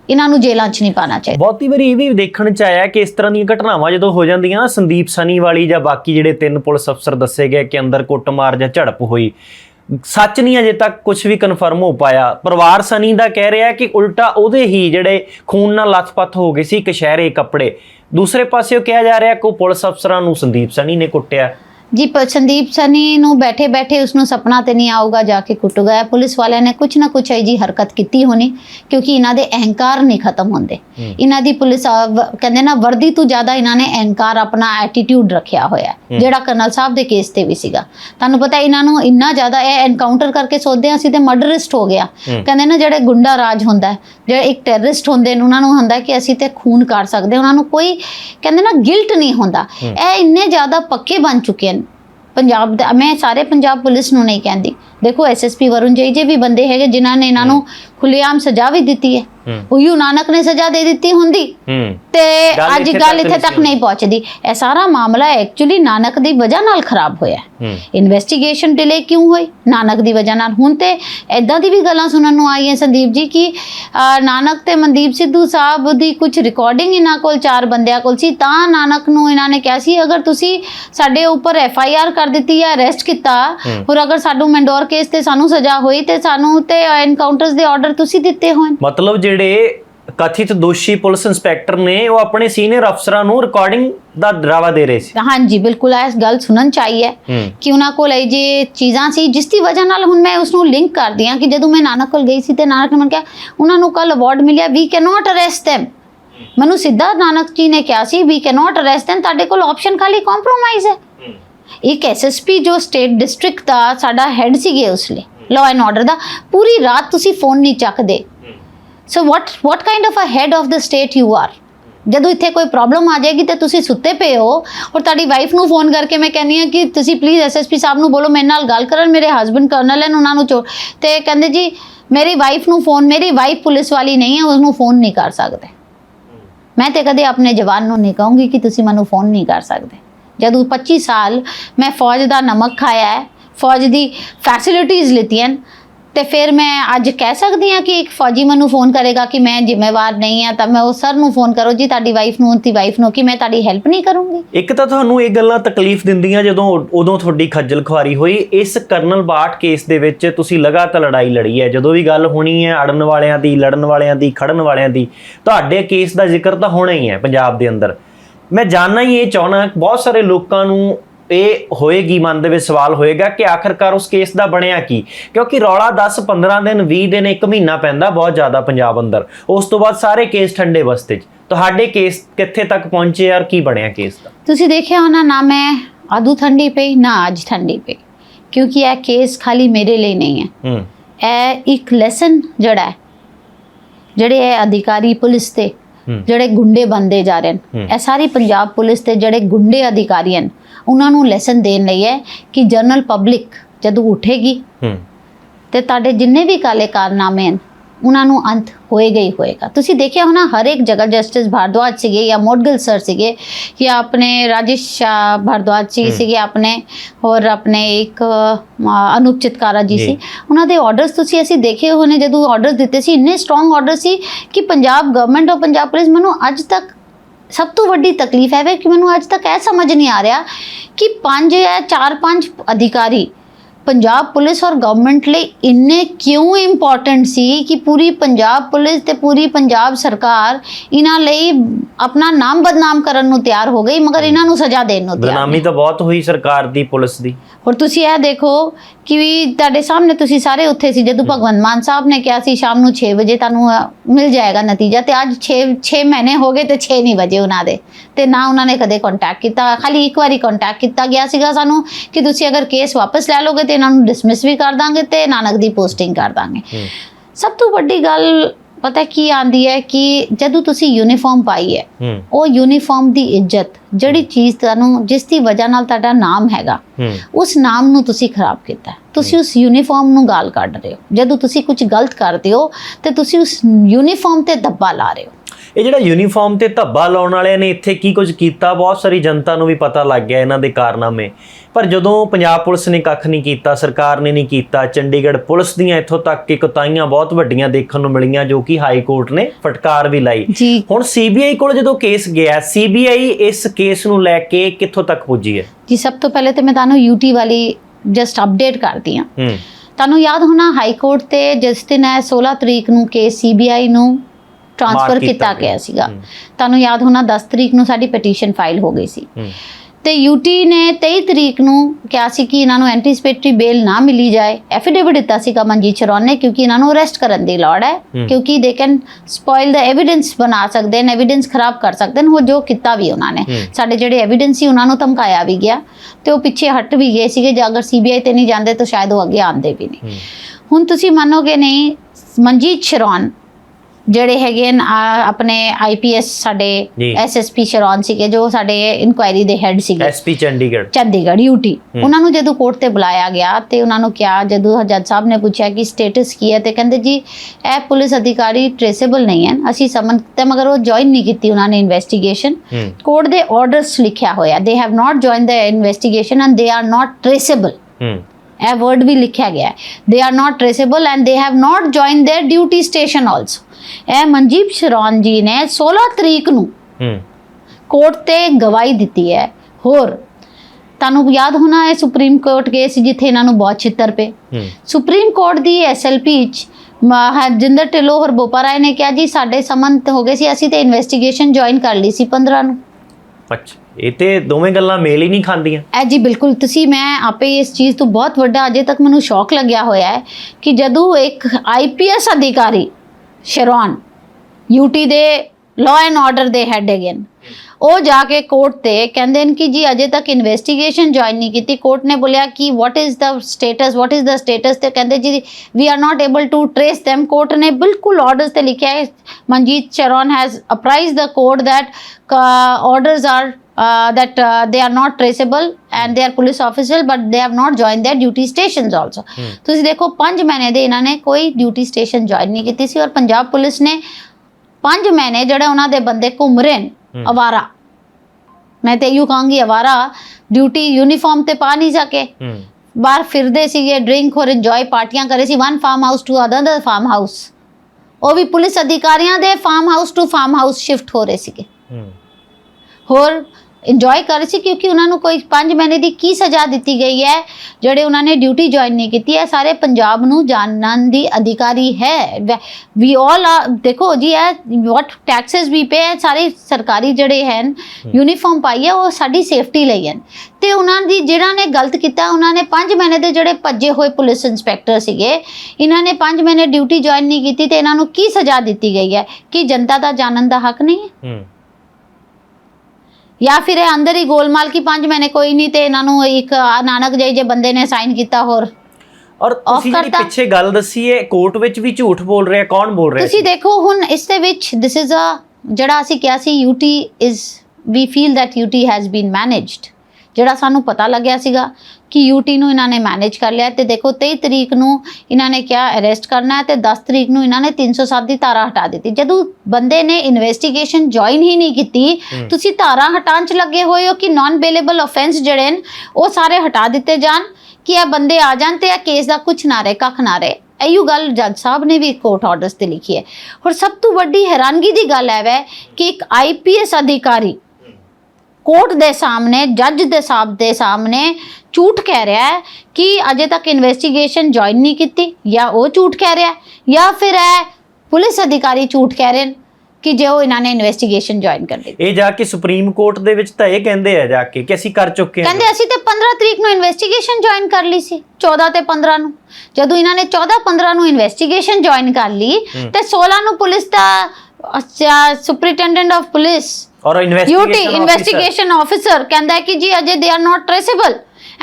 ਇਹਨਾਂ ਨੂੰ ਜੇਲ੍ਹਾਂ 'ਚ ਨਹੀਂ ਪਾਣਾ ਚਾਹੀਦਾ। ਬਹੁਤੀ ਵਾਰੀ ਇਹ ਵੀ ਦੇਖਣ ਚ ਆਇਆ ਕਿ ਇਸ ਤਰ੍ਹਾਂ ਦੀਆਂ ਘਟਨਾਵਾਂ ਜਦੋਂ ਹੋ ਜਾਂਦੀਆਂ ਨਾ ਸੰਦੀਪ ਸਨੀ ਵਾਲੀ ਜਾਂ ਬਾਕੀ ਜਿਹੜੇ ਤਿੰਨ ਪੁਲਿਸ ਅਫਸਰ ਦੱਸੇ ਗਏ ਕਿ ਅੰਦਰ ਕੁੱਟਮਾਰ ਜਾਂ ਝੜਪ ਹੋਈ। ਸੱਚ ਨਹੀਂ ਅਜੇ ਤੱਕ ਕੁਝ ਵੀ ਕਨਫਰਮ ਹੋ ਪਾਇਆ। ਪਰਿਵਾਰ ਸਨੀ ਦਾ ਕਹਿ ਰਿਹਾ ਕਿ ਉਲਟਾ ਉਹਦੇ ਹੀ ਜਿਹੜੇ ਖੂਨ ਨਾਲ ਲੱਥਪੱਥ ਹੋ ਗਏ ਸੀ ਕਸ਼ਹਿਰੇ ਕੱਪੜੇ। ਦੂਸਰੇ ਪਾਸੇ ਉਹ ਕਿਹਾ ਜਾ ਰਿਹਾ ਕਿ ਉਹ ਪੁਲਿਸ ਅਫਸਰਾਂ ਨੂੰ ਸੰਦੀਪ ਸਨੀ ਨੇ ਕੁੱਟਿਆ। ਜੀ ਪਰ ਸੰਦੀਪ ਸਨੀ ਨੂੰ ਬੈਠੇ ਬੈਠੇ ਉਸ ਨੂੰ ਸੁਪਨਾ ਤੇ ਨਹੀਂ ਆਊਗਾ ਜਾ ਕੇ ਕੁੱਟੂਗਾ ਇਹ ਪੁਲਿਸ ਵਾਲਿਆਂ ਨੇ ਕੁਝ ਨਾ ਕੁਝ ਜੀ ਹਰਕਤ ਕੀਤੀ ਹੋਣੀ ਕਿਉਂਕਿ ਇਹਨਾਂ ਦੇ ਅਹੰਕਾਰ ਨਹੀਂ ਖਤਮ ਹੁੰਦੇ। ਇਹਨਾਂ ਦੀ ਪੁਲਿਸ ਆ, ਕਹਿੰਦੇ ਨਾ ਵਰਦੀ ਤੋਂ ਜ਼ਿਆਦਾ ਇਹਨਾਂ ਨੇ ਅਹੰਕਾਰ ਆਪਣਾ ਐਟੀਟਿਊਡ ਰੱਖਿਆ ਹੋਇਆ। ਜਿਹੜਾ ਕਰਨਲ ਸਾਹਿਬ ਦੇ ਕੇਸ ਤੇ ਵੀ ਸੀਗਾ ਤੁਹਾਨੂੰ ਪਤਾ ਇਹਨਾਂ ਨੂੰ ਇੰਨਾ ਜ਼ਿਆਦਾ ਇਹ ਐਨਕਾਊਂਟਰ ਕਰਕੇ ਸੋਚਦੇ ਹਾਂ ਅਸੀਂ ਤੇ ਮਰਡਰਿਸਟ ਹੋ ਗਿਆ। ਕਹਿੰਦੇ ਨਾ ਜਿਹੜੇ ਗੁੰਡਾ ਰਾਜ ਹੁੰਦਾ ਜਿਹੜੇ ਇੱਕ ਟੈਰਰਿਸਟ ਹੁੰਦੇ ਨੇ ਉਹਨਾਂ ਨੂੰ ਹੁੰਦਾ ਕਿ ਅਸੀਂ ਤੇ ਖੂਨ ਕਰ ਸਕਦੇ ਉਹਨਾਂ ਨੂੰ ਕੋਈ ਕਹਿੰਦੇ ਨਾ ਗਿਲਟ ਨਹੀਂ ਹੁੰਦਾ। ਇਹ ਇੰਨੇ ਜ਼ਿਆਦਾ ਪੱਕੇ ਬਣ ਚੁੱਕੇ ਨੇ ਪੰਜਾਬ ਦਾ ਮੈਂ ਸਾਰੇ ਪੰਜਾਬ ਪੁਲਿਸ ਨੂੰ ਨਹੀਂ ਕਹਿੰਦੀ। ਦੇਖੋ ਐਸਐਸਪੀ ਵਰੁਣ ਜੈ ਜੇ ਵੀ ਬੰਦੇ ਹੈਗੇ, ਜਿਨ੍ਹਾਂ ਨੇ ਇਹਨਾਂ ਨੂੰ ਖੁੱਲੇਆਮ ਸਜ਼ਾ ਵੀ ਦਿੱਤੀ ਹੈ। ਹੂੰ। ਉਯੂ ਨਾਨਕ ਨੇ ਸਜ਼ਾ ਦੇ ਦਿੱਤੀ ਹੁੰਦੀ। ਤੇ ਅੱਜ ਗੱਲ ਇੱਥੇ ਤੱਕ ਨਹੀਂ ਪਹੁੰਚਦੀ। ਇਹ ਸਾਰਾ ਮਾਮਲਾ ਐਕਚੁਅਲੀ ਨਾਨਕ ਦੀ ਵਜ੍ਹਾ ਨਾਲ ਖਰਾਬ ਹੋਇਆ। ਇਨਵੈਸਟੀਗੇਸ਼ਨ ਡਿਲੇ ਕਿਉਂ ਹੋਈ? ਨਾਨਕ ਦੀ ਵਜ੍ਹਾ ਨਾਲ। ਹੁਣ ਤੇ ਐਦਾਂ ਦੀ ਵੀ ਗੱਲਾਂ ਸੁਣਨ ਨੂੰ ਆਈ ਹੈ ਸੰਦੀਪ ਜੀ ਕਿ ਨਾਨਕ ਤੇ ਮਨਦੀਪ ਸਿੱਧੂ ਸਾਹਿਬ ਦੀ ਕੁਝ ਰਿਕਾਰਡਿੰਗ ਇਹਨਾਂ ਕੋਲ ਚਾਰ ਬੰਦਿਆਂ ਕੋਲ ਸੀ। ਤਾਂ ਨਾਨਕ ਨੂੰ ਇਹਨਾਂ ਨੇ ਕਿਹਾ ਸੀ ਅਗਰ ਤੁਸੀਂ ਸਾਡੇ ਉੱਪਰ ਐਫ ਆਈ ਆਰ ਕਰ ਦਿੱਤੀ ਜਾਂ ਅਰੈਸਟ ਕੀਤਾ ਹੂੰ। ਔਰ ਅਗਰ ਸਾਨੂੰ ਮੈਂਡੋਰ ਕੇਸ ਤੇ ਸਾਨੂੰ ਸਜ਼ਾ ਹੋਈ ਤੇ ਸਾਨੂੰ ਤੇ ਐਨਕਾਊਂਟਰਸ ਦੇ ਆਰਡਰ ਤੁਸੀਂ ਦਿੱਤੇ ਹੋਣ? ਮਤਲਬ ਜਿਹੜੇ ਕਥਿਤ ਦੋਸ਼ੀ ਪੁਲਿਸ ਇੰਸਪੈਕਟਰ ਨੇ ਉਹ ਆਪਣੇ ਸੀਨੀਅਰ ਅਫਸਰਾਂ ਨੂੰ ਰਿਕਾਰਡਿੰਗ ਦਾ ਡਰਾਵਾ ਦੇ ਰਹੇ ਸੀ। ਹਾਂਜੀ ਬਿਲਕੁਲ ਇਹ ਗੱਲ ਸੁਣਨ ਚਾਹੀਏ ਕਿ ਉਹਨਾਂ ਕੋਲ ਇਹ ਜੇ ਚੀਜ਼ਾਂ ਸੀ ਜਿਸ ਦੀ ਵਜ੍ਹਾ ਨਾਲ ਹੁਣ ਮੈਂ ਉਸ ਨੂੰ ਲਿੰਕ ਕਰਦੀ ਹਾਂ ਕਿ ਜਦੋਂ ਮੈਂ ਨਾਨਕ ਕੋਲ ਗਈ ਸੀ ਤੇ ਨਾਨਕ ਨੇ ਮੈਨੂੰ ਕਿਹਾ ਉਹਨਾਂ ਨੂੰ ਕੱਲ ਅਵਾਰਡ ਮਿਲਿਆ we can not arrest them. ਮੈਨੂੰ ਸਿੱਧਾ ਨਾਨਕ ਜੀ ਨੇ ਕਿਹਾ ਸੀ we can not arrest them ਤੁਹਾਡੇ ਕੋਲ ਆਪਸ਼ਨ ਖਾਲੀ ਕੰਪਰੋਮਾਈਜ਼ ਹੈ। ਇੱਕ ਐਸਐਸਪੀ ਜੋ ਸਟੇਟ ਡਿਸਟ੍ਰਿਕਟ ਦਾ ਸਾਡਾ ਹੈੱਡ ਸੀਗੇ ਉਸ ਲਈ। ਲਾਅ ਐਂਡ ਆਰਡਰ ਦਾ, ਪੂਰੀ ਰਾਤ ਤੁਸੀਂ ਫੋਨ ਨਹੀਂ ਚੱਕਦੇ। So what what kind of a head of the state you are ਜਦੋਂ ਇੱਥੇ ਕੋਈ ਪ੍ਰੋਬਲਮ ਆ ਜਾਏਗੀ ਤੇ ਤੁਸੀਂ ਸੁੱਤੇ ਪਏ ਹੋ ਔਰ ਤੁਹਾਡੀ ਵਾਈਫ ਨੂੰ ਫੋਨ ਕਰਕੇ ਮੈਂ ਕਹਿੰਦੀ ਹਾਂ ਕਿ ਤੁਸੀਂ ਪਲੀਜ਼ ਐਸਐਸਪੀ ਸਾਹਿਬ ਨੂੰ ਬੋਲੋ, ਮੇਰੇ ਨਾਲ ਗੱਲ ਕਰਨ, ਮੇਰੇ ਹਸਬੰਡ ਕਰਨਲ ਹਨ, ਉਹਨਾਂ ਨੂੰ ਚੋ ਤੇ ਕਹਿੰਦੇ ਜੀ, ਮੇਰੀ ਵਾਈਫ ਨੂੰ ਫੋਨ ਮੇਰੀ ਵਾਈਫ ਪੁਲਿਸ ਵਾਲੀ ਨਹੀਂ ਹੈ ਉਹਨੂੰ ਫੋਨ ਨਹੀਂ ਕਰ ਸਕਦੇ। ਮੈਂ ਤੇ ਕਦੇ ਆਪਣੇ ਜਵਾਨ ਨੂੰ ਨਹੀਂ ਕਹੂੰਗੀ ਕਿ ਤੁਸੀਂ ਮੈਨੂੰ ਫੋਨ ਨਹੀਂ ਕਰ ਸਕਦੇ। ਜਦੋਂ 25 ਸਾਲ ਮੈਂ ਫੌਜ ਦਾ ਨਮਕ ਖਾਇਆ ਹੈ ਫੌਜ ਦੀ ਫੈਸਿਲਿਟੀਆਂ ਲਿੱਤੀਆਂ ਤੇ ਫਿਰ ਮੈਂ ਅੱਜ ਕਹਿ ਸਕਦੀ ਹਾਂ ਕਿ ਇੱਕ ਫੌਜੀ ਮੈਨੂੰ ਫੋਨ ਕਰੇਗਾ ਕਿ ਮੈਂ ਜ਼ਿੰਮੇਵਾਰ ਨਹੀਂ ਹਾਂ, ਤਾਂ ਮੈਂ ਉਹ ਸਰ ਨੂੰ ਫੋਨ ਕਰੋ ਜੀ, ਤੁਹਾਡੀ ਵਾਈਫ ਨੂੰ ਤੇ ਵਾਈਫ ਨੂੰ ਕਿ ਮੈਂ ਤੁਹਾਡੀ ਹੈਲਪ ਨਹੀਂ ਕਰੂੰਗੀ। ਇੱਕ ਤਾਂ ਤੁਹਾਨੂੰ ਇਹ ਗੱਲਾਂ ਤਕਲੀਫ ਦਿੰਦੀਆਂ ਜਦੋਂ ਉਦੋਂ ਤੁਹਾਡੀ ਖੱਜਲ ਖੁਆਰੀ ਹੋਈ। ਇਸ ਕਰਨਲ ਬਾਟ ਕੇਸ ਦੇ ਵਿੱਚ ਤੁਸੀਂ ਲਗਾਤਾਰ ਲੜਾਈ ਲੜੀ ਹੈ। ਜਦੋਂ ਵੀ ਗੱਲ ਹੋਣੀ ਹੈ ਅੜਨ ਵਾਲਿਆਂ ਦੀ, ਲੜਨ ਵਾਲਿਆਂ ਦੀ, ਖੜਨ ਵਾਲਿਆਂ ਦੀ, ਤੁਹਾਡੇ ਕੇਸ ਦਾ ਜ਼ਿਕਰ ਤਾਂ ਹੋਣਾ ਹੀ ਹੈ ਪੰਜਾਬ ਦੇ ਅੰਦਰ। ਮੈਂ ਜਾਨਣਾ ਹੀ ਇਹ ਚਾਹਣਾ ਬਹੁਤ ਸਾਰੇ ਲੋਕਾਂ ਨੂੰ ਇਹ ਹੋਏਗੀ ਮਨ ਦੇ ਵਿੱਚ ਸਵਾਲ ਹੋਏਗਾ ਕਿ ਆਖਰਕਾਰ ਉਸ ਕੇਸ ਦਾ ਬਣਿਆ ਕੀ? ਕਿਉਂਕਿ ਰੌਲਾ 10 15 ਦਿਨ 20 ਦਿਨ 1 ਮਹੀਨਾ ਪੈਂਦਾ ਬਹੁਤ ਜ਼ਿਆਦਾ ਪੰਜਾਬ ਅੰਦਰ। ਉਸ ਤੋਂ ਬਾਅਦ ਸਾਰੇ ਕੇਸ ਠੰਡੇ ਬਸਤੇ 'ਚ। ਤੁਹਾਡੇ ਕੇਸ ਕਿੱਥੇ ਤੱਕ ਪਹੁੰਚੇ ਔਰ ਕੀ ਬਣਿਆ ਕੇਸ ਦਾ? ਤੁਸੀਂ ਦੇਖਿਆ ਹੋਣਾ ਨਾ ਮੈਂ ਆਦੂ ਠੰਡੀ ਪਈ ਨਾ ਅੱਜ ਠੰਡੀ ਪਈ। ਕਿਉਂਕਿ ਇਹ ਕੇਸ ਖਾਲੀ ਮੇਰੇ ਲਈ ਨਹੀਂ ਹੈ। ਹੂੰ। ਇਹ ਇੱਕ ਲੈਸਨ ਜਿਹੜਾ ਹੈ ਜਿਹੜੇ ਇਹ ਅਧਿਕਾਰੀ ਪੁਲਿਸ ਤੇ। ਜਿਹੜੇ ਗੁੰਡੇ ਬੰਦੇ ਜਾ ਰਹੇ ਨੇ। ਇਹ ਸਾਰੀ ਪੰਜਾਬ ਪੁਲਿਸ ਤੇ ਜਿਹੜੇ ਗੁੰਡੇ ਅਧਿਕਾਰੀ ਹਨ ਉਹਨਾਂ ਨੂੰ ਲੈਸਨ ਦੇਣ ਲਈ ਹੈ ਕਿ ਜਨਰਲ ਪਬਲਿਕ ਜਦੋਂ ਉੱਠੇਗੀ ਹੂੰ। ਤੇ ਤੁਹਾਡੇ ਜਿੰਨੇ ਵੀ ਕਾਲੇ ਕਾਰਨਾਮੇ ਹਨ ਉਹਨਾਂ ਨੂੰ ਅੰਤ ਹੋਏਗਾ ਹੀ ਹੋਏਗਾ। ਤੁਸੀਂ ਦੇਖਿਆ ਹੋਣਾ ਹਰ ਇੱਕ ਜਗ੍ਹਾ ਜਸਟਿਸ ਭਾਰਦਵਾਜ ਸੀਗੇ ਜਾਂ ਮੋਡਗਲ ਸਰ ਸੀਗੇ ਜਾਂ ਆਪਣੇ ਰਾਜੇਸ਼ ਭਾਰਦਵਾਜ ਜੀ ਸੀਗੇ ਆਪਣੇ ਹੋਰ ਆਪਣੇ ਇੱਕ ਅਨੂਪ ਚਿਤਕਾਰਾ ਜੀ ਜੀ। ਸੀ ਉਹਨਾਂ ਦੇ ਆਰਡਰਸ ਤੁਸੀਂ ਅਸੀਂ ਦੇਖੇ ਹੋਣੇ ਜਦੋਂ ਆਰਡਰਸ ਦਿੱਤੇ ਸੀ ਇੰਨੇ ਸਟਰੋਂਗ ਆਰਡਰ ਸੀ ਕਿ ਪੰਜਾਬ ਗਵਰਨਮੈਂਟ ਔਰ ਪੰਜਾਬ ਪੁਲਿਸ ਮੈਨੂੰ ਅੱਜ ਤੱਕ ਸਭ ਤੋਂ ਵੱਡੀ ਤਕਲੀਫ ਹੈ ਵੇ ਕਿ ਮੈਨੂੰ ਅੱਜ ਤੱਕ ਇਹ ਸਮਝ ਨਹੀਂ ਆ ਰਿਹਾ ਕਿ ਪੰਜ ਜਾਂ ਚਾਰ ਪੰਜ ਅਧਿਕਾਰੀ ਪੰਜਾਬ ਪੁਲਿਸ ਔਰ ਗਵਰਨਮੈਂਟ ਲਈ ਇੰਨੇ ਕਿਉਂ ਇੰਪੋਰਟੈਂਟ ਸੀ ਕਿ ਪੂਰੀ ਪੰਜਾਬ ਪੁਲਿਸ ਤੇ ਪੂਰੀ ਪੰਜਾਬ ਸਰਕਾਰ ਇਹਨਾਂ ਲਈ ਆਪਣਾ ਨਾਮ ਬਦਨਾਮ ਕਰਨ ਨੂੰ ਤਿਆਰ ਹੋ ਗਈ ਮਗਰ ਇਹਨਾਂ ਨੂੰ ਸਜ਼ਾ ਦੇਣ ਨੂੰ ਤਿਆਰ ਬਦਨਾਮੀ ਤਾਂ ਬਹੁਤ ਹੋਈ ਸਰਕਾਰ ਦੀ ਪੁਲਿਸ ਦੀ। ਔਰ ਤੁਸੀਂ ਇਹ ਦੇਖੋ ਕਿ ਤੁਹਾਡੇ ਸਾਹਮਣੇ ਤੁਸੀਂ ਸਾਰੇ ਉੱਥੇ ਸੀ ਜਦੋਂ ਭਗਵੰਤ ਮਾਨ ਸਾਹਿਬ ਨੇ ਕਿਹਾ ਸੀ ਸ਼ਾਮ ਨੂੰ 6 ਵਜੇ ਤੁਹਾਨੂੰ ਮਿਲ ਜਾਏਗਾ ਨਤੀਜਾ ਤੇ ਅੱਜ 6 6 ਮਹੀਨੇ ਹੋ ਗਏ ਤੇ 6 ਨਹੀਂ ਵਜੇ ਉਹਨਾਂ ਦੇ। ਤੇ ਨਾ ਉਹਨਾਂ ਨੇ ਕਦੇ ਕੰਟੈਕਟ ਕੀਤਾ ਖਾਲੀ ਇੱਕ ਵਾਰੀ ਕੰਟੈਕਟ ਕੀਤਾ ਗਿਆ ਸੀਗਾ ਸਾਨੂੰ ਕਿ ਤੁਸੀਂ ਅਗਰ ਕੇਸ ਵਾਪਸ ਲੈ ਲੋਗੇ ਤੇ ਇਹਨਾਂ ਨੂੰ ਡਿਸਮਿਸ ਵੀ ਕਰ ਦਾਂਗੇ ਤੇ ਨਾਨਕ ਦੀ ਪੋਸਟਿੰਗ ਕਰ ਦਾਂਗੇ। ਸਭ ਤੋਂ ਵੱਡੀ ਗੱਲ ਪਤਾ ਕੀ ਆਂਦੀ ਹੈ ਕਿ ਜਦੋਂ ਤੁਸੀਂ ਯੂਨੀਫਾਰਮ ਪਾਈ ਹੈ ਉਹ ਯੂਨੀਫਾਰਮ ਦੀ ਇੱਜ਼ਤ ਜਿਹੜੀ ਚੀਜ਼ ਤੁਹਾਨੂੰ ਜਿਸ ਦੀ ਵਜ੍ਹਾ ਨਾਲ ਤੁਹਾਡਾ ਨਾਮ ਹੈਗਾ ਉਸ ਨਾਮ ਨੂੰ ਤੁਸੀਂ ਖਰਾਬ ਕੀਤਾ। ਤੁਸੀਂ ਉਸ ਯੂਨੀਫਾਰਮ ਨੂੰ ਗਾਲ ਕੱਢ ਰਹੇ ਹੋ। ਜਦੋਂ ਤੁਸੀਂ ਕੁਝ ਗਲਤ ਕਰਦੇ ਹੋ ਤੇ ਤੁਸੀਂ ਉਸ ਯੂਨੀਫਾਰਮ ਤੇ ਦੱਬਾ ਲਾ ਰਹੇ ਹੋ। ਇਹ ਜਿਹੜਾ ਯੂਨੀਫਾਰਮ ਤੇ ਧੱਬਾ ਲਾਉਣ ਵਾਲਿਆਂ ਨੇ ਇੱਥੇ ਕੀ ਕੁਝ ਕੀਤਾ? ਬਹੁਤ ਸਾਰੀ ਜਨਤਾ ਨੂੰ ਵੀ ਪਤਾ ਲੱਗ ਗਿਆ ਇਹਨਾਂ ਦੇ ਕਾਰਨਾਮੇ। ਪਰ ਜਦੋਂ ਪੰਜਾਬ ਪੁਲਿਸ ਨੇ ਕੱਖ ਨਹੀਂ ਕੀਤਾ ਸਰਕਾਰ ਨੇ ਨਹੀਂ ਕੀਤਾ ਚੰਡੀਗੜ੍ਹ ਪੁਲਿਸ ਦੀਆਂ ਇੱਥੋਂ ਤੱਕ ਕਿ ਕੁਤਾਈਆਂ ਬਹੁਤ ਵੱਡੀਆਂ ਦੇਖਣ ਨੂੰ ਮਿਲੀਆਂ ਜੋ ਕਿ ਹਾਈ ਕੋਰਟ ਨੇ ਫਟਕਾਰ ਵੀ ਲਾਈ। ਹੁਣ ਸੀਬੀਆਈ ਕੋਲ ਜਦੋਂ ਕੇਸ ਗਿਆ ਸੀਬੀਆਈ ਇਸ ਕੇਸ ਨੂੰ ਲੈ ਕੇ ਕਿੱਥੋਂ ਤੱਕ ਪੁੱਜੀ ਹੈ? ਜੀ ਸਭ ਤੋਂ ਪਹਿਲੇ ਤੇ ਮੈਂ ਤੁਹਾਨੂੰ ਯੂਟੀ ਵਾਲੀ ਜਸਟ ਅਪਡੇਟ ਕਰਦੀ ਹਾਂ। ਹੂੰ। ਤੁਹਾਨੂੰ ਯਾਦ ਹੋਣਾ ਹਾਈ ਕੋਰਟ ਤੇ ਜਿਸ ਦਿਨ ਹੈ 16 ਤਰੀਕ ਨੂੰ ਕੇਸ ਸੀਬੀਆਈ ਨੂੰ ਟ੍ਰਾਂਸਫਰ ਕੀਤਾ ਗਿਆ। ਸੀਗਾ। ਤੁਹਾਨੂੰ ਯਾਦ ਹੋਣਾ 10 ਤਰੀਕ ਨੂੰ ਸਾਡੀ ਪਟੀਸ਼ਨ ਫਾਈਲ ਹੋ ਗਈ ਸੀ। ਤੇ ਯੂਟੀ ਨੇ 23 ਤਰੀਕ ਨੂੰ ਕਿਹਾ ਸੀ ਕਿ ਇਹਨਾਂ ਨੂੰ ਐਂਟੀਸਪੇਟਰੀ ਬੇਲ ਨਾ ਮਿਲੀ ਜਾਏ। ਐਫੀਡੇਵਿਟ ਦਿੱਤਾ ਸੀਗਾ ਮਨਜੀਤ ਸ਼ਰੋਨ ਨੇ ਕਿਉਂਕਿ ਇਹਨਾਂ ਨੂੰ ਅਰੈਸਟ ਕਰਨ ਦੀ ਲੋੜ ਹੈ। ਕਿਉਂਕਿ they can spoil the evidence ਬਣਾ ਸਕਦੇ ਨੇ ਐਵੀਡੈਂਸ ਖਰਾਬ ਕਰ ਸਕਦੇ ਨੇ ਉਹ ਜੋ ਕੀਤਾ ਵੀ ਉਹਨਾਂ ਨੇ। ਸਾਡੇ ਜਿਹੜੇ ਐਵੀਡੈਂਸ ਸੀ ਉਹਨਾਂ ਨੂੰ ਧਮਕਾਇਆ ਵੀ ਗਿਆ ਤੇ ਉਹ ਪਿੱਛੇ ਹਟ ਵੀ ਗਏ ਸੀਗੇ। ਜੇ ਅਗਰ ਸੀਬੀਆਈ ਤੇ ਨਹੀਂ ਜਾਂਦੇ ਤਾਂ ਸ਼ਾਇਦ ਉਹ ਅੱਗੇ ਆਉਂਦੇ ਵੀ ਨਹੀਂ। ਹੁਣ ਤੁਸੀਂ ਮੰਨੋਗੇ ਨਹੀਂ ਮਨਜੀਤ ਸ਼ਰੋਨ ਜਿਹੜੇ ਹੈਗੇ ਨੇ ਆਪਣੇ ਆਈਪੀਐਸ ਸਾਡੇ। ਐਸਐਸਪੀ ਸ਼ਰੋਨ ਸੀਗੇ ਜੋ ਸਾਡੇ ਇਨਕੁਆਇਰੀ ਦੇ ਹੈੱਡ ਸੀਗੇ। ਐਸਪੀ ਚੰਡੀਗੜ੍ਹ ਚੰਡੀਗੜ੍ਹ ਯੂਟੀ ਹੂੰ। ਉਹਨਾਂ ਨੂੰ ਜਦੋਂ ਕੋਰਟ ਤੇ ਬੁਲਾਇਆ ਗਿਆ ਤੇ ਉਹਨਾਂ ਨੂੰ ਕਿਹਾ ਜਦੋਂ ਜੱਜ ਸਾਹਿਬ ਨੇ ਪੁੱਛਿਆ ਕਿ ਸਟੇਟਸ ਕੀ ਹੈ ਤੇ ਕਹਿੰਦੇ ਜੀ ਇਹ ਪੁਲਿਸ ਅਧਿਕਾਰੀ ਟ੍ਰੇਸੇਬਲ ਨਹੀਂ ਹਨ ਅਸੀਂ ਸਮਨ ਤੇ ਮਗਰ ਉਹ ਜੁਆਇਨ ਨਹੀਂ ਕੀਤੀ ਉਹਨਾਂ ਨੇ ਇਨਵੈਸਟੀਗੇਸ਼ਨ ਹੂੰ। ਕੋਰਟ ਦੇ ਆਰਡਰਸ ਲਿਖਿਆ ਹੋਇਆ they have not join the investigation and they are not traceable ਹੂੰ। ਇਹ ਵਰਡ ਵੀ ਲਿਖਿਆ ਗਿਆ ਹੈ they are not traceable and they have not join their duty station also ਇਹ ਮਨਜੀਤ ਸ਼ਰੋਨ ਜੀ ਨੇ 16 ਤਰੀਕ ਨੂੰ ਹੂੰ ਕੋਰਟ ਤੇ ਗਵਾਹੀ ਦਿੱਤੀ ਹੈ ਹੋਰ ਤੁਹਾਨੂੰ ਯਾਦ ਹੋਣਾ ਹੈ ਸੁਪਰੀਮ ਕੋਰਟ ਕੇਸ ਜਿੱਥੇ ਇਹਨਾਂ ਨੂੰ ਬਹੁਤ ਛਿੱਤਰ ਪਏ ਹੂੰ ਸੁਪਰੀਮ ਕੋਰਟ ਦੀ ਐਸਐਲਪੀ ਚ ਮ- ਹਰਜਿੰਦਰ ਢਿੱਲੋਂ ਔਰ ਬੋਪਾ ਰਾਏ ਨੇ ਕਿਹਾ ਜੀ ਸਾਡੇ ਸੰਬੰਧ ਹੋ ਗਏ ਸੀ ਅਸੀਂ ਤੇ ਇਨਵੈਸਟੀਗੇਸ਼ਨ ਜੁਆਇਨ ਕਰ ਲਈ ਸੀ 15 ਨੂੰ ਅੱਛਾ ਇਹ ਤੇ ਦੋਵੇਂ ਗੱਲਾਂ ਮੇਲ ਹੀ ਨਹੀਂ ਖਾਂਦੀਆਂ। ਐ ਜੀ, ਬਿਲਕੁਲ। ਤੁਸੀਂ, ਮੈਂ ਆਪੇ ਇਸ ਚੀਜ਼ ਤੋਂ ਬਹੁਤ ਵੱਡਾ ਅਜੇ ਤੱਕ ਮੈਨੂੰ ਸ਼ੌਕ ਲੱਗਿਆ ਹੋਇਆ ਹੈ ਕਿ ਜਦੋਂ ਇੱਕ ਆਈਪੀਐਸ ਅਧਿਕਾਰੀ ਸ਼ਰੋਨ ਯੂਟੀ ਦੇ ਲਾਅ ਐਂਡ ਆਰਡਰ ਦੇ ਹੈਡ ਹੈਗੇ ਉਹ ਜਾ ਕੇ ਕੋਰਟ ਤੇ ਕਹਿੰਦੇ ਨੇ ਕਿ ਜੀ, ਅਜੇ ਤੱਕ ਇਨਵੈਸਟੀਗੇਸ਼ਨ ਜੁਆਇਨ ਨਹੀਂ ਕੀਤੀ। ਕੋਰਟ ਨੇ ਬੋਲਿਆ ਕਿ what is the status what is the status ਤੇ ਕਹਿੰਦੇ ਜੀ we are not able to trace them court ਨੇ ਬਿਲਕੁਲ ਆਰਡਰਸ ਤੇ ਲਿਖਿਆ ਹੈ, Manjit Sharon has apprise the court that orders are uh, that uh, they are not traceable and they are police official but they have not joined their duty stations also. ਹੂੰ ਤੁਸੀਂ ਦੇਖੋ 5 ਮਹੀਨੇ ਦੇ ਇਹਨਾਂ ਨੇ ਕੋਈ ਡਿਊਟੀ ਸਟੇਸ਼ਨ ਜੁਆਇਨ ਨਹੀਂ ਕੀਤੀ ਸੀ ਔਰ ਪੰਜਾਬ ਪੁਲਿਸ ਨੇ 5 ਮਹੀਨੇ ਜਿਹੜੇ ਉਹਨਾਂ ਦੇ ਬੰਦੇ ਘੁੰਮ ਰਹੇ ਨੇ। ਅਵਾਰਾ। ਮੈਂ ਤੇ ਇਹੋ ਕਹਾਂਗੀ ਅਵਾਰਾ ਡਿਊਟੀ ਯੂਨੀਫਾਰਮ ਤੇ ਪਾ ਨਹੀਂ ਸਕੇ। ਬਾਹਰ ਫਿਰਦੇ ਸੀਗੇ ਡਰਿੰਕ ਔਰ ਇੰਜੋਏ ਪਾਰਟੀਆਂ ਕਰੇ ਸੀ one farm house to other farm house ਉਹ ਵੀ ਪੁਲਿਸ ਅਧਿਕਾਰੀਆਂ ਦੇ farm house to farm house shift ਹੋ ਰਹੇ ਸੀਗੇ। ਹੋਰ ਇੰਜੋਏ ਕਰ ਰਹੇ ਸੀ ਕਿਉਂਕਿ ਉਹਨਾਂ ਨੂੰ ਕੋਈ 5 ਮਹੀਨੇ ਦੀ ਕੀ ਸਜ਼ਾ ਦਿੱਤੀ ਗਈ ਹੈ ਜਿਹੜੇ ਉਹਨਾਂ ਨੇ ਡਿਊਟੀ ਜੁਆਇਨ ਨਹੀਂ ਕੀਤੀ ਹੈ ਸਾਰੇ ਪੰਜਾਬ ਨੂੰ ਜਾਣਨ ਦੀ ਅਧਿਕਾਰੀ ਹੈ। ਵੀ ਆਲ ਦੇਖੋ ਜੀ ਇਹ ਵਾਟ ਟੈਕਸਸ ਵੀ ਪੇ ਸਾਰੇ ਸਰਕਾਰੀ ਜਿਹੜੇ ਹਨ ਯੂਨੀਫਾਰਮ ਪਾਈ ਹੈ ਉਹ ਸਾਡੀ ਸੇਫਟੀ ਲਈ ਹਨ। ਤੇ ਉਹਨਾਂ ਦੀ ਜਿਹੜਾ ਨੇ ਗਲਤ ਕੀਤਾ ਉਹਨਾਂ ਨੇ 5 ਮਹੀਨੇ ਦੇ ਜਿਹੜੇ ਭੱਜੇ ਹੋਏ ਪੁਲਿਸ ਇੰਸਪੈਕਟਰ ਸੀਗੇ ਇਹਨਾਂ ਨੇ 5 ਮਹੀਨੇ ਡਿਊਟੀ ਜੁਆਇਨ ਨਹੀਂ ਕੀਤੀ ਤੇ ਇਹਨਾਂ ਨੂੰ ਕੀ ਸਜ਼ਾ ਦਿੱਤੀ ਗਈ ਹੈ? ਕਿ ਜਨਤਾ ਦਾ ਜਾਣਨ ਦਾ ਹੱਕ ਨਹੀਂ ਹੈ? ਹੂੰ। ਜਾਂ ਫਿਰ ਇਹ ਅੰਦਰ ਹੀ ਗੋਲਮਾਲ ਕੀ 5 ਮਹੀਨੇ ਕੋਈ ਨਹੀਂ ਤੇ ਇਹਨਾਂ ਨੂੰ ਇੱਕ ਆਹ ਨਾਨਕ ਜਾਈ ਜੇ ਬੰਦੇ ਨੇ ਸਾਈਨ ਕੀਤਾ ਹੋਰ। ਔਰ ਤੁਸੀਂ ਜਿਹੜੀ ਕਰਤਾ। ਪਿੱਛੇ ਗੱਲ ਦੱਸੀ ਹੈ ਕੋਰਟ ਵਿੱਚ ਵੀ ਝੂਠ ਬੋਲ ਰਿਹਾ ਕੌਣ ਬੋਲ ਰਿਹਾ ਤੁਸੀਂ ਦੇਖੋ ਹੁਣ ਇਸ ਦੇ ਵਿੱਚ ਦਿਸ ਇਜ਼ ਅ ਜਿਹੜਾ ਅਸੀਂ ਕਿਹਾ ਸੀ UT is we feel that UT has been managed ਜਿਹੜਾ ਸਾਨੂੰ ਪਤਾ ਲੱਗਿਆ ਸੀਗਾ। ਕਿ ਯੂਟੀ ਨੂੰ ਇਹਨਾਂ ਨੇ ਮੈਨੇਜ ਕਰ ਲਿਆ ਤੇ ਦੇਖੋ 23 ਤਰੀਕ ਨੂੰ ਇਹਨਾਂ ਨੇ ਕਿਹਾ ਅਰੈਸਟ ਕਰਨਾ ਹੈ ਤੇ 10 ਤਰੀਕ ਨੂੰ ਇਹਨਾਂ ਨੇ 307 ਦੀ ਧਾਰਾ ਹਟਾ ਦਿੱਤੀ। ਜਦੋਂ ਬੰਦੇ ਨੇ ਇਨਵੈਸਟੀਗੇਸ਼ਨ ਜੁਆਇਨ ਹੀ ਨਹੀਂ ਕੀਤੀ ਤੁਸੀਂ ਧਾਰਾ ਹਟਾਉਣ ਚ ਲੱਗੇ ਹੋਏ ਹੋ ਕਿ ਨਾਨ ਬੇਲੇਬਲ ਆਫੈਂਸ ਜਿਹੜੇ ਨੇ ਉਹ ਸਾਰੇ ਹਟਾ ਦਿੱਤੇ ਜਾਣ ਕਿ ਇਹ ਬੰਦੇ ਆ ਜਾਣ ਤੇ ਇਹ ਕੇਸ ਦਾ ਕੁਝ ਨਾ ਰਹੇ ਕੱਖ ਨਾ ਰਹੇ। ਇਹੋ ਗੱਲ ਜੱਜ ਸਾਹਿਬ ਨੇ ਵੀ ਕੋਰਟ ਆਰਡਰਸ ਤੇ ਲਿਖੀ ਹੈ। ਔਰ ਸਭ ਤੋਂ ਵੱਡੀ ਹੈਰਾਨਗੀ ਦੀ ਗੱਲ ਹੈ ਵੈ ਕਿ ਇੱਕ ਆਈਪੀਐਸ ਅਧਿਕਾਰੀ ਕੋਰਟ ਦੇ ਸਾਹਮਣੇ ਜੱਜ ਦੇ ਸਾਹਿਬ ਦੇ ਸਾਹਮਣੇ ਝੂਠ ਕਹਿ ਰਿਹਾ ਹੈ ਕਿ ਅਜੇ ਤੱਕ ਇਨਵੈਸਟੀਗੇਸ਼ਨ ਜੁਆਇਨ ਨਹੀਂ ਕੀਤੀ ਜਾਂ ਉਹ ਝੂਠ ਕਹਿ ਰਿਹਾ ਹੈ ਜਾਂ ਫਿਰ ਇਹ ਪੁਲਿਸ ਅਧਿਕਾਰੀ ਝੂਠ ਕਹਿ ਰਹੇ ਨੇ ਕਿ ਜੇ ਉਹ ਇਹਨਾਂ ਨੇ ਇਨਵੈਸਟੀਗੇਸ਼ਨ ਜੁਆਇਨ ਕਰ ਲਈ ਇਹ ਜਾ ਕੇ ਸੁਪਰੀਮ ਕੋਰਟ ਦੇ ਵਿੱਚ ਤਾਂ ਇਹ ਕਹਿੰਦੇ ਆ ਜਾ ਕੇ ਕਿ ਅਸੀਂ ਕਰ ਚੁੱਕੇ ਹਾਂ। ਕਹਿੰਦੇ ਅਸੀਂ ਤੇ 15 ਤਰੀਕ ਨੂੰ ਇਨਵੈਸਟੀਗੇਸ਼ਨ ਜੁਆਇਨ ਕਰ ਲਈ ਸੀ 14 ਤੇ 15 ਨੂੰ। ਜਦੋਂ ਇਹਨਾਂ ਨੇ 14 15 ਨੂੰ ਇਨਵੈਸਟੀਗੇਸ਼ਨ ਜੁਆਇਨ ਕਰ ਲਈ ਤੇ 16 ਨੂੰ ਪੁਲਿਸ ਦਾ ਸੁਪਰਿਟੈਂਡੈਂਟ ਆਫ ਪੁਲਿਸ ਔਰ ਯੂਟੀ ਇਨਵੈਸਟੀਗੇਸ਼ਨ ਆਫੀਸਰ ਕਹਿੰਦਾ ਹੈ ਕਿ ਜੀ ਅਜੇ they are not traceable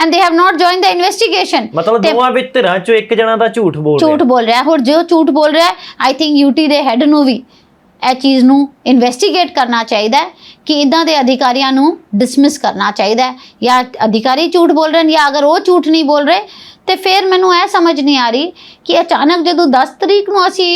and they have not join the investigation ਮਤਲਬ ਦੋਵਾਂ ਵਿੱਚ ਧਿਰਾਂ ਚੋਂ ਇੱਕ ਜਣਾ ਦਾ ਝੂਠ ਬੋਲ ਰਿਹਾ। ਝੂਠ ਬੋਲ ਰਿਹਾ। ਹੋਰ ਜੋ ਝੂਠ ਬੋਲ ਰਿਹਾ ਆਈ ਥਿੰਕ ਯੂਟੀ ਦੇ ਹੈੱਡ ਨੂੰ ਵੀ ਇਹ ਚੀਜ਼ ਨੂੰ ਇਨਵੈਸਟੀਗੇਟ ਕਰਨਾ ਚਾਹੀਦਾ ਹੈ ਕਿ ਇਦਾਂ ਦੇ ਅਧਿਕਾਰੀਆਂ ਨੂੰ ਡਿਸਮਿਸ ਕਰਨਾ ਚਾਹੀਦਾ ਹੈ। ਜਾਂ ਅਧਿਕਾਰੀ ਝੂਠ ਬੋਲ ਰਹੇ ਨੇ ਜਾਂ ਅਗਰ ਉਹ ਝੂਠ ਨਹੀਂ ਬੋਲ ਰਹੇ ਤੇ ਫਿਰ ਮੈਨੂੰ ਇਹ ਸਮਝ ਨਹੀਂ ਆ ਰਹੀ ਕਿ ਅਚਾਨਕ ਜਦੋਂ 10 ਤਰੀਕ ਨੂੰ ਅਸੀਂ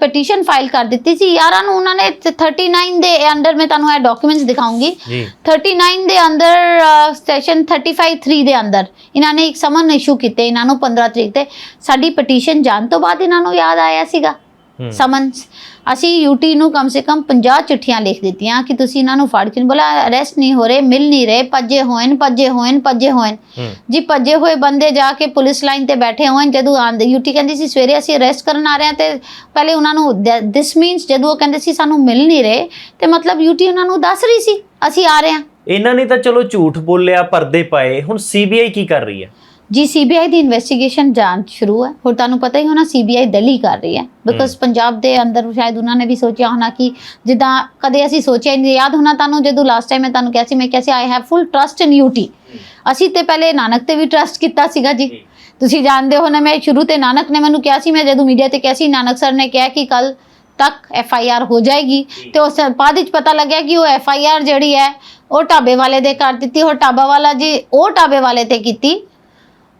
ਪਟੀਸ਼ਨ ਫਾਈਲ ਕਰ ਦਿੱਤੀ ਸੀ ਯਾਰਾਂ ਨੂੰ ਉਹਨਾਂ ਨੇ 39 ਦੇ ਅੰਡਰ ਮੈਂ ਤੁਹਾਨੂੰ ਇਹ ਡਾਕੂਮੈਂਟਸ ਦਿਖਾਉਂਗੀ। ਜੀ। 39 ਦੇ ਅੰਦਰ ਸੈਸ਼ਨ 35 3 ਦੇ ਅੰਦਰ ਇਹਨਾਂ ਨੇ ਇੱਕ ਸਮਨ ਇਸ਼ੂ ਕੀਤੇ ਇਹਨਾਂ ਨੂੰ 15 ਤਰੀਕ ਤੇ। ਸਾਡੀ ਪਟੀਸ਼ਨ ਜਾਣ ਤੋਂ ਬਾਅਦ ਇਹਨਾਂ ਨੂੰ ਯਾਦ ਆਇਆ ਸੀਗਾ। ਸਮਨਸ ਅਸੀਂ ਯੂਟੀ ਨੂੰ ਕਮ ਸੇ ਕਮ 50 ਚਿੱਠੀਆਂ ਲਿਖ ਦਿੱਤੀਆਂ ਕਿ ਤੁਸੀਂ ਇਹਨਾਂ ਨੂੰ ਫੜ ਕੇ ਬੋਲਾ ਅਰੈਸਟ ਨਹੀਂ ਹੋ ਰਹੇ ਮਿਲ ਨਹੀਂ ਰਹੇ ਭੱਜੇ ਹੋਏ ਨੇ ਭੱਜੇ ਹੋਏ ਨੇ ਭੱਜੇ ਹੋਏ ਨੇ। ਹੂੰ। ਜੀ ਭੱਜੇ ਹੋਏ ਬੰਦੇ ਜਾ ਕੇ ਪੁਲਿਸ ਲਾਈਨ ਤੇ ਬੈਠੇ ਨੇ ਜਦੋਂ ਆਂਦੇ ਯੂਟੀ ਕਹਿੰਦੀ ਸੀ ਸਵੇਰੇ ਅਸੀਂ ਅਰੈਸਟ ਕਰਨ ਆ ਰਹੇ ਹਾਂ ਤੇ ਪਹਿਲੇ ਉਹਨਾਂ ਨੂੰ ਦਿਸ ਮੀਨਸ ਜਦੋਂ ਉਹ ਕਹਿੰਦੇ ਸੀ ਸਾਨੂੰ ਮਿਲ ਨਹੀਂ ਰਹੇ ਤੇ ਮਤਲਬ ਯੂਟੀ ਉਹਨਾਂ ਨੂੰ ਦੱਸ ਰਹੀ ਸੀ ਅਸੀਂ ਆ ਰਹੇ ਹਾਂ। ਇਹਨਾਂ ਨੇ ਤਾਂ ਚਲੋ ਝੂਠ ਬੋਲਿਆ ਪਰਦੇ ਪਾਏ। ਹੁਣ ਸੀਬੀਆਈ ਕੀ ਕਰ ਰਹੀ ਹੈ? ਜੀ ਸੀਬੀਆਈ ਦੀ ਇਨਵੈਸਟੀਗੇਸ਼ਨ ਜਾਂਚ ਸ਼ੁਰੂ ਹੈ। ਹੋਰ ਤੁਹਾਨੂੰ ਪਤਾ ਹੀ ਹੋਣਾ ਸੀਬੀਆਈ ਦਿੱਲੀ ਕਰ ਰਹੀ ਹੈ। ਬਿਕਾਜ਼ ਪੰਜਾਬ ਦੇ ਅੰਦਰ ਸ਼ਾਇਦ ਉਹਨਾਂ ਨੇ ਵੀ ਸੋਚਿਆ ਹੋਣਾ ਕਿ ਜਿੱਦਾਂ ਕਦੇ ਅਸੀਂ ਸੋਚਿਆ ਨਹੀਂ ਯਾਦ ਹੋਣਾ ਤੁਹਾਨੂੰ ਜਦੋਂ ਲਾਸਟ ਟਾਈਮ ਮੈਂ ਤੁਹਾਨੂੰ ਕਿਹਾ ਸੀ ਮੈਂ ਕਿਹਾ ਸੀ I have full trust in UT ਅਸੀਂ ਤੇ ਪਹਿਲੇ ਨਾਨਕ ਤੇ ਵੀ ਟਰਸਟ ਕੀਤਾ ਸੀਗਾ ਜੀ। ਤੁਸੀਂ ਜਾਣਦੇ ਹੋ ਨਾ ਮੈਂ ਸ਼ੁਰੂ ਤੇ ਨਾਨਕ ਨੇ ਮੈਨੂੰ ਕਿਹਾ ਸੀ ਮੈਂ ਜਦੋਂ ਮੀਡੀਆ ਤੇ ਕਿਹਾ ਸੀ ਨਾਨਕ ਸਰ ਨੇ ਕਿਹਾ ਕਿ ਕੱਲ ਤੱਕ ਐਫ ਆਈ ਆਰ ਹੋ ਜਾਏਗੀ। ਤੇ ਉਸ ਬਾਅਦ ਵਿੱਚ ਪਤਾ ਲੱਗਿਆ ਕਿ ਉਹ ਐਫ ਆਈ ਆਰ ਜਿਹੜੀ ਹੈ ਉਹ ਢਾਬੇ ਵਾਲੇ ਦੇ ਕਰ ਦਿੱਤੀ। ਉਹ ਢਾਬਾ ਵਾਲਾ ਜੀ ਉਹ ਢਾਬੇ ਵਾਲੇ ਤੇ ਕੀਤੀ।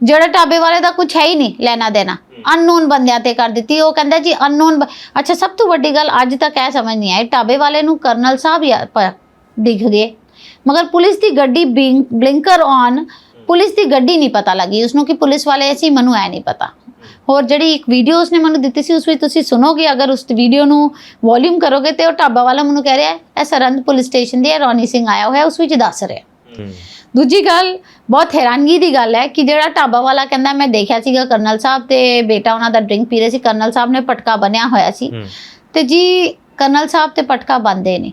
ਜਿਹੜਾ ਢਾਬੇ ਵਾਲੇ ਦਾ ਕੁਝ ਹੈ ਹੀ ਨਹੀਂ ਲੈਣਾ ਦੇਣਾ। ਅਨਨੋਨ ਬੰਦਿਆਂ ਤੇ ਕਰ ਦਿੱਤੀ। ਉਹ ਕਹਿੰਦਾ ਜੀ ਅਨਨੋਨ ਅੱਛਾ ਸਭ ਤੋਂ ਵੱਡੀ ਗੱਲ ਅੱਜ ਤੱਕ ਇਹ ਸਮਝ ਨਹੀਂ ਆਈ। ਢਾਬੇ ਵਾਲੇ ਨੂੰ ਕਰਨਲ ਸਾਹਿਬ ਯਾ ਪ- ਦਿਖ ਗਏ। ਮਗਰ ਪੁਲਿਸ ਦੀ ਗੱਡੀ ਬਲਿੰਕਰ ਔਨ ਪੁਲਿਸ ਦੀ ਗੱਡੀ ਨਹੀਂ ਪਤਾ ਲੱਗੀ। ਉਸਨੂੰ ਕਿ ਪੁਲਿਸ ਵਾਲੇ ਸੀ ਮੈਨੂੰ ਐ ਨਹੀਂ ਪਤਾ। ਹੋਰ ਜਿਹੜੀ ਇੱਕ ਵੀਡੀਓ ਉਸਨੇ ਮੈਨੂੰ ਦਿੱਤੀ ਸੀ ਉਸ ਵਿੱਚ ਤੁਸੀਂ ਸੁਣੋਗੇ ਅਗਰ ਉਸ ਵੀਡੀਓ ਨੂੰ ਵੋਲਿਊਮ ਕਰੋਗੇ ਤੇ ਉਹ ਢਾਬਾ ਵਾਲਾ ਮੈਨੂੰ ਕਹਿ ਰਿਹਾ ਇਹ ਸਰੰਦ ਪੁਲਿਸ ਸਟੇਸ਼ਨ ਦੀ ਹੈ ਰੌਣੀ ਸਿੰਘ ਆਇਆ ਹੋਇਆ ਉਸ ਵਿੱਚ ਦੱਸ ਰਿਹਾ। ਦੂਜੀ ਗੱਲ ਬਹੁਤ ਹੈਰਾਨਗੀ ਦੀ ਗੱਲ ਹੈ ਕਿ ਜਿਹੜਾ ਢਾਬਾ ਵਾਲਾ ਕਹਿੰਦਾ ਮੈਂ ਦੇਖਿਆ ਸੀਗਾ ਕਰਨਲ ਸਾਹਿਬ ਤੇ ਬੇਟਾ ਉਹਨਾਂ ਦਾ ਡਰਿੰਕ ਪੀ ਰਹੇ ਸੀ ਕਰਨਲ ਸਾਹਿਬ ਨੇ ਪਟਕਾ ਬੰਨਿਆ ਹੋਇਆ ਸੀ ਤੇ ਜੀ ਕਰਨਲ ਸਾਹਿਬ ਤੇ ਪਟਕਾ ਬੰਦੇ ਨੇ।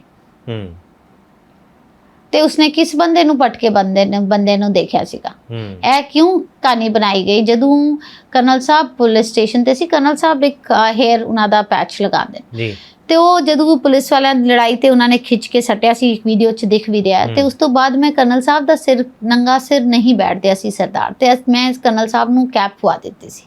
ਹੂੰ। ਤੇ ਉਸਨੇ ਕਿਸ ਬੰਦੇ ਨੂੰ ਪਟਕੇ ਬੰਦੇ ਨੇ ਬੰਦੇ ਨੂੰ ਦੇਖਿਆ ਸੀਗਾ? ਇਹ ਕਿਉਂ ਕਹਾਣੀ ਬਣਾਈ ਗਈ? ਜਦੋਂ ਕਰਨਲ ਸਾਹਿਬ ਪੁਲਿਸ ਸਟੇਸ਼ਨ ਤੇ ਸੀ ਕਰਨਲ ਸਾਹਿਬ ਇੱਕ ਹੇਅਰ ਉਹਨਾਂ ਦਾ ਪੈਚ ਲਗਾਉਂਦੇ। ਜੀ। ਤੇ ਉਹ ਜਦੋਂ ਪੁਲਿਸ ਵਾਲਿਆਂ ਦੀ ਲੜਾਈ ਤੇ ਉਹਨਾਂ ਨੇ ਖਿੱਚ ਕੇ ਸੱਟਿਆ ਸੀ ਇੱਕ ਵੀਡੀਓ 'ਚ ਦਿਖ ਵੀ ਰਿਹਾ। ਤੇ। ਉਸ ਤੋਂ ਬਾਅਦ ਮੈਂ ਕਰਨਲ ਸਾਹਿਬ ਦਾ ਸਿਰ ਨੰਗਾ ਸਿਰ ਨਹੀਂ ਬੈਠਦਿਆ ਸੀ ਸਰਦਾਰ। ਤੇ ਮੈਂ ਇਸ ਕਰਨਲ ਸਾਹਿਬ ਨੂੰ ਕੈਪ ਪਵਾ ਦਿੱਤੀ ਸੀ।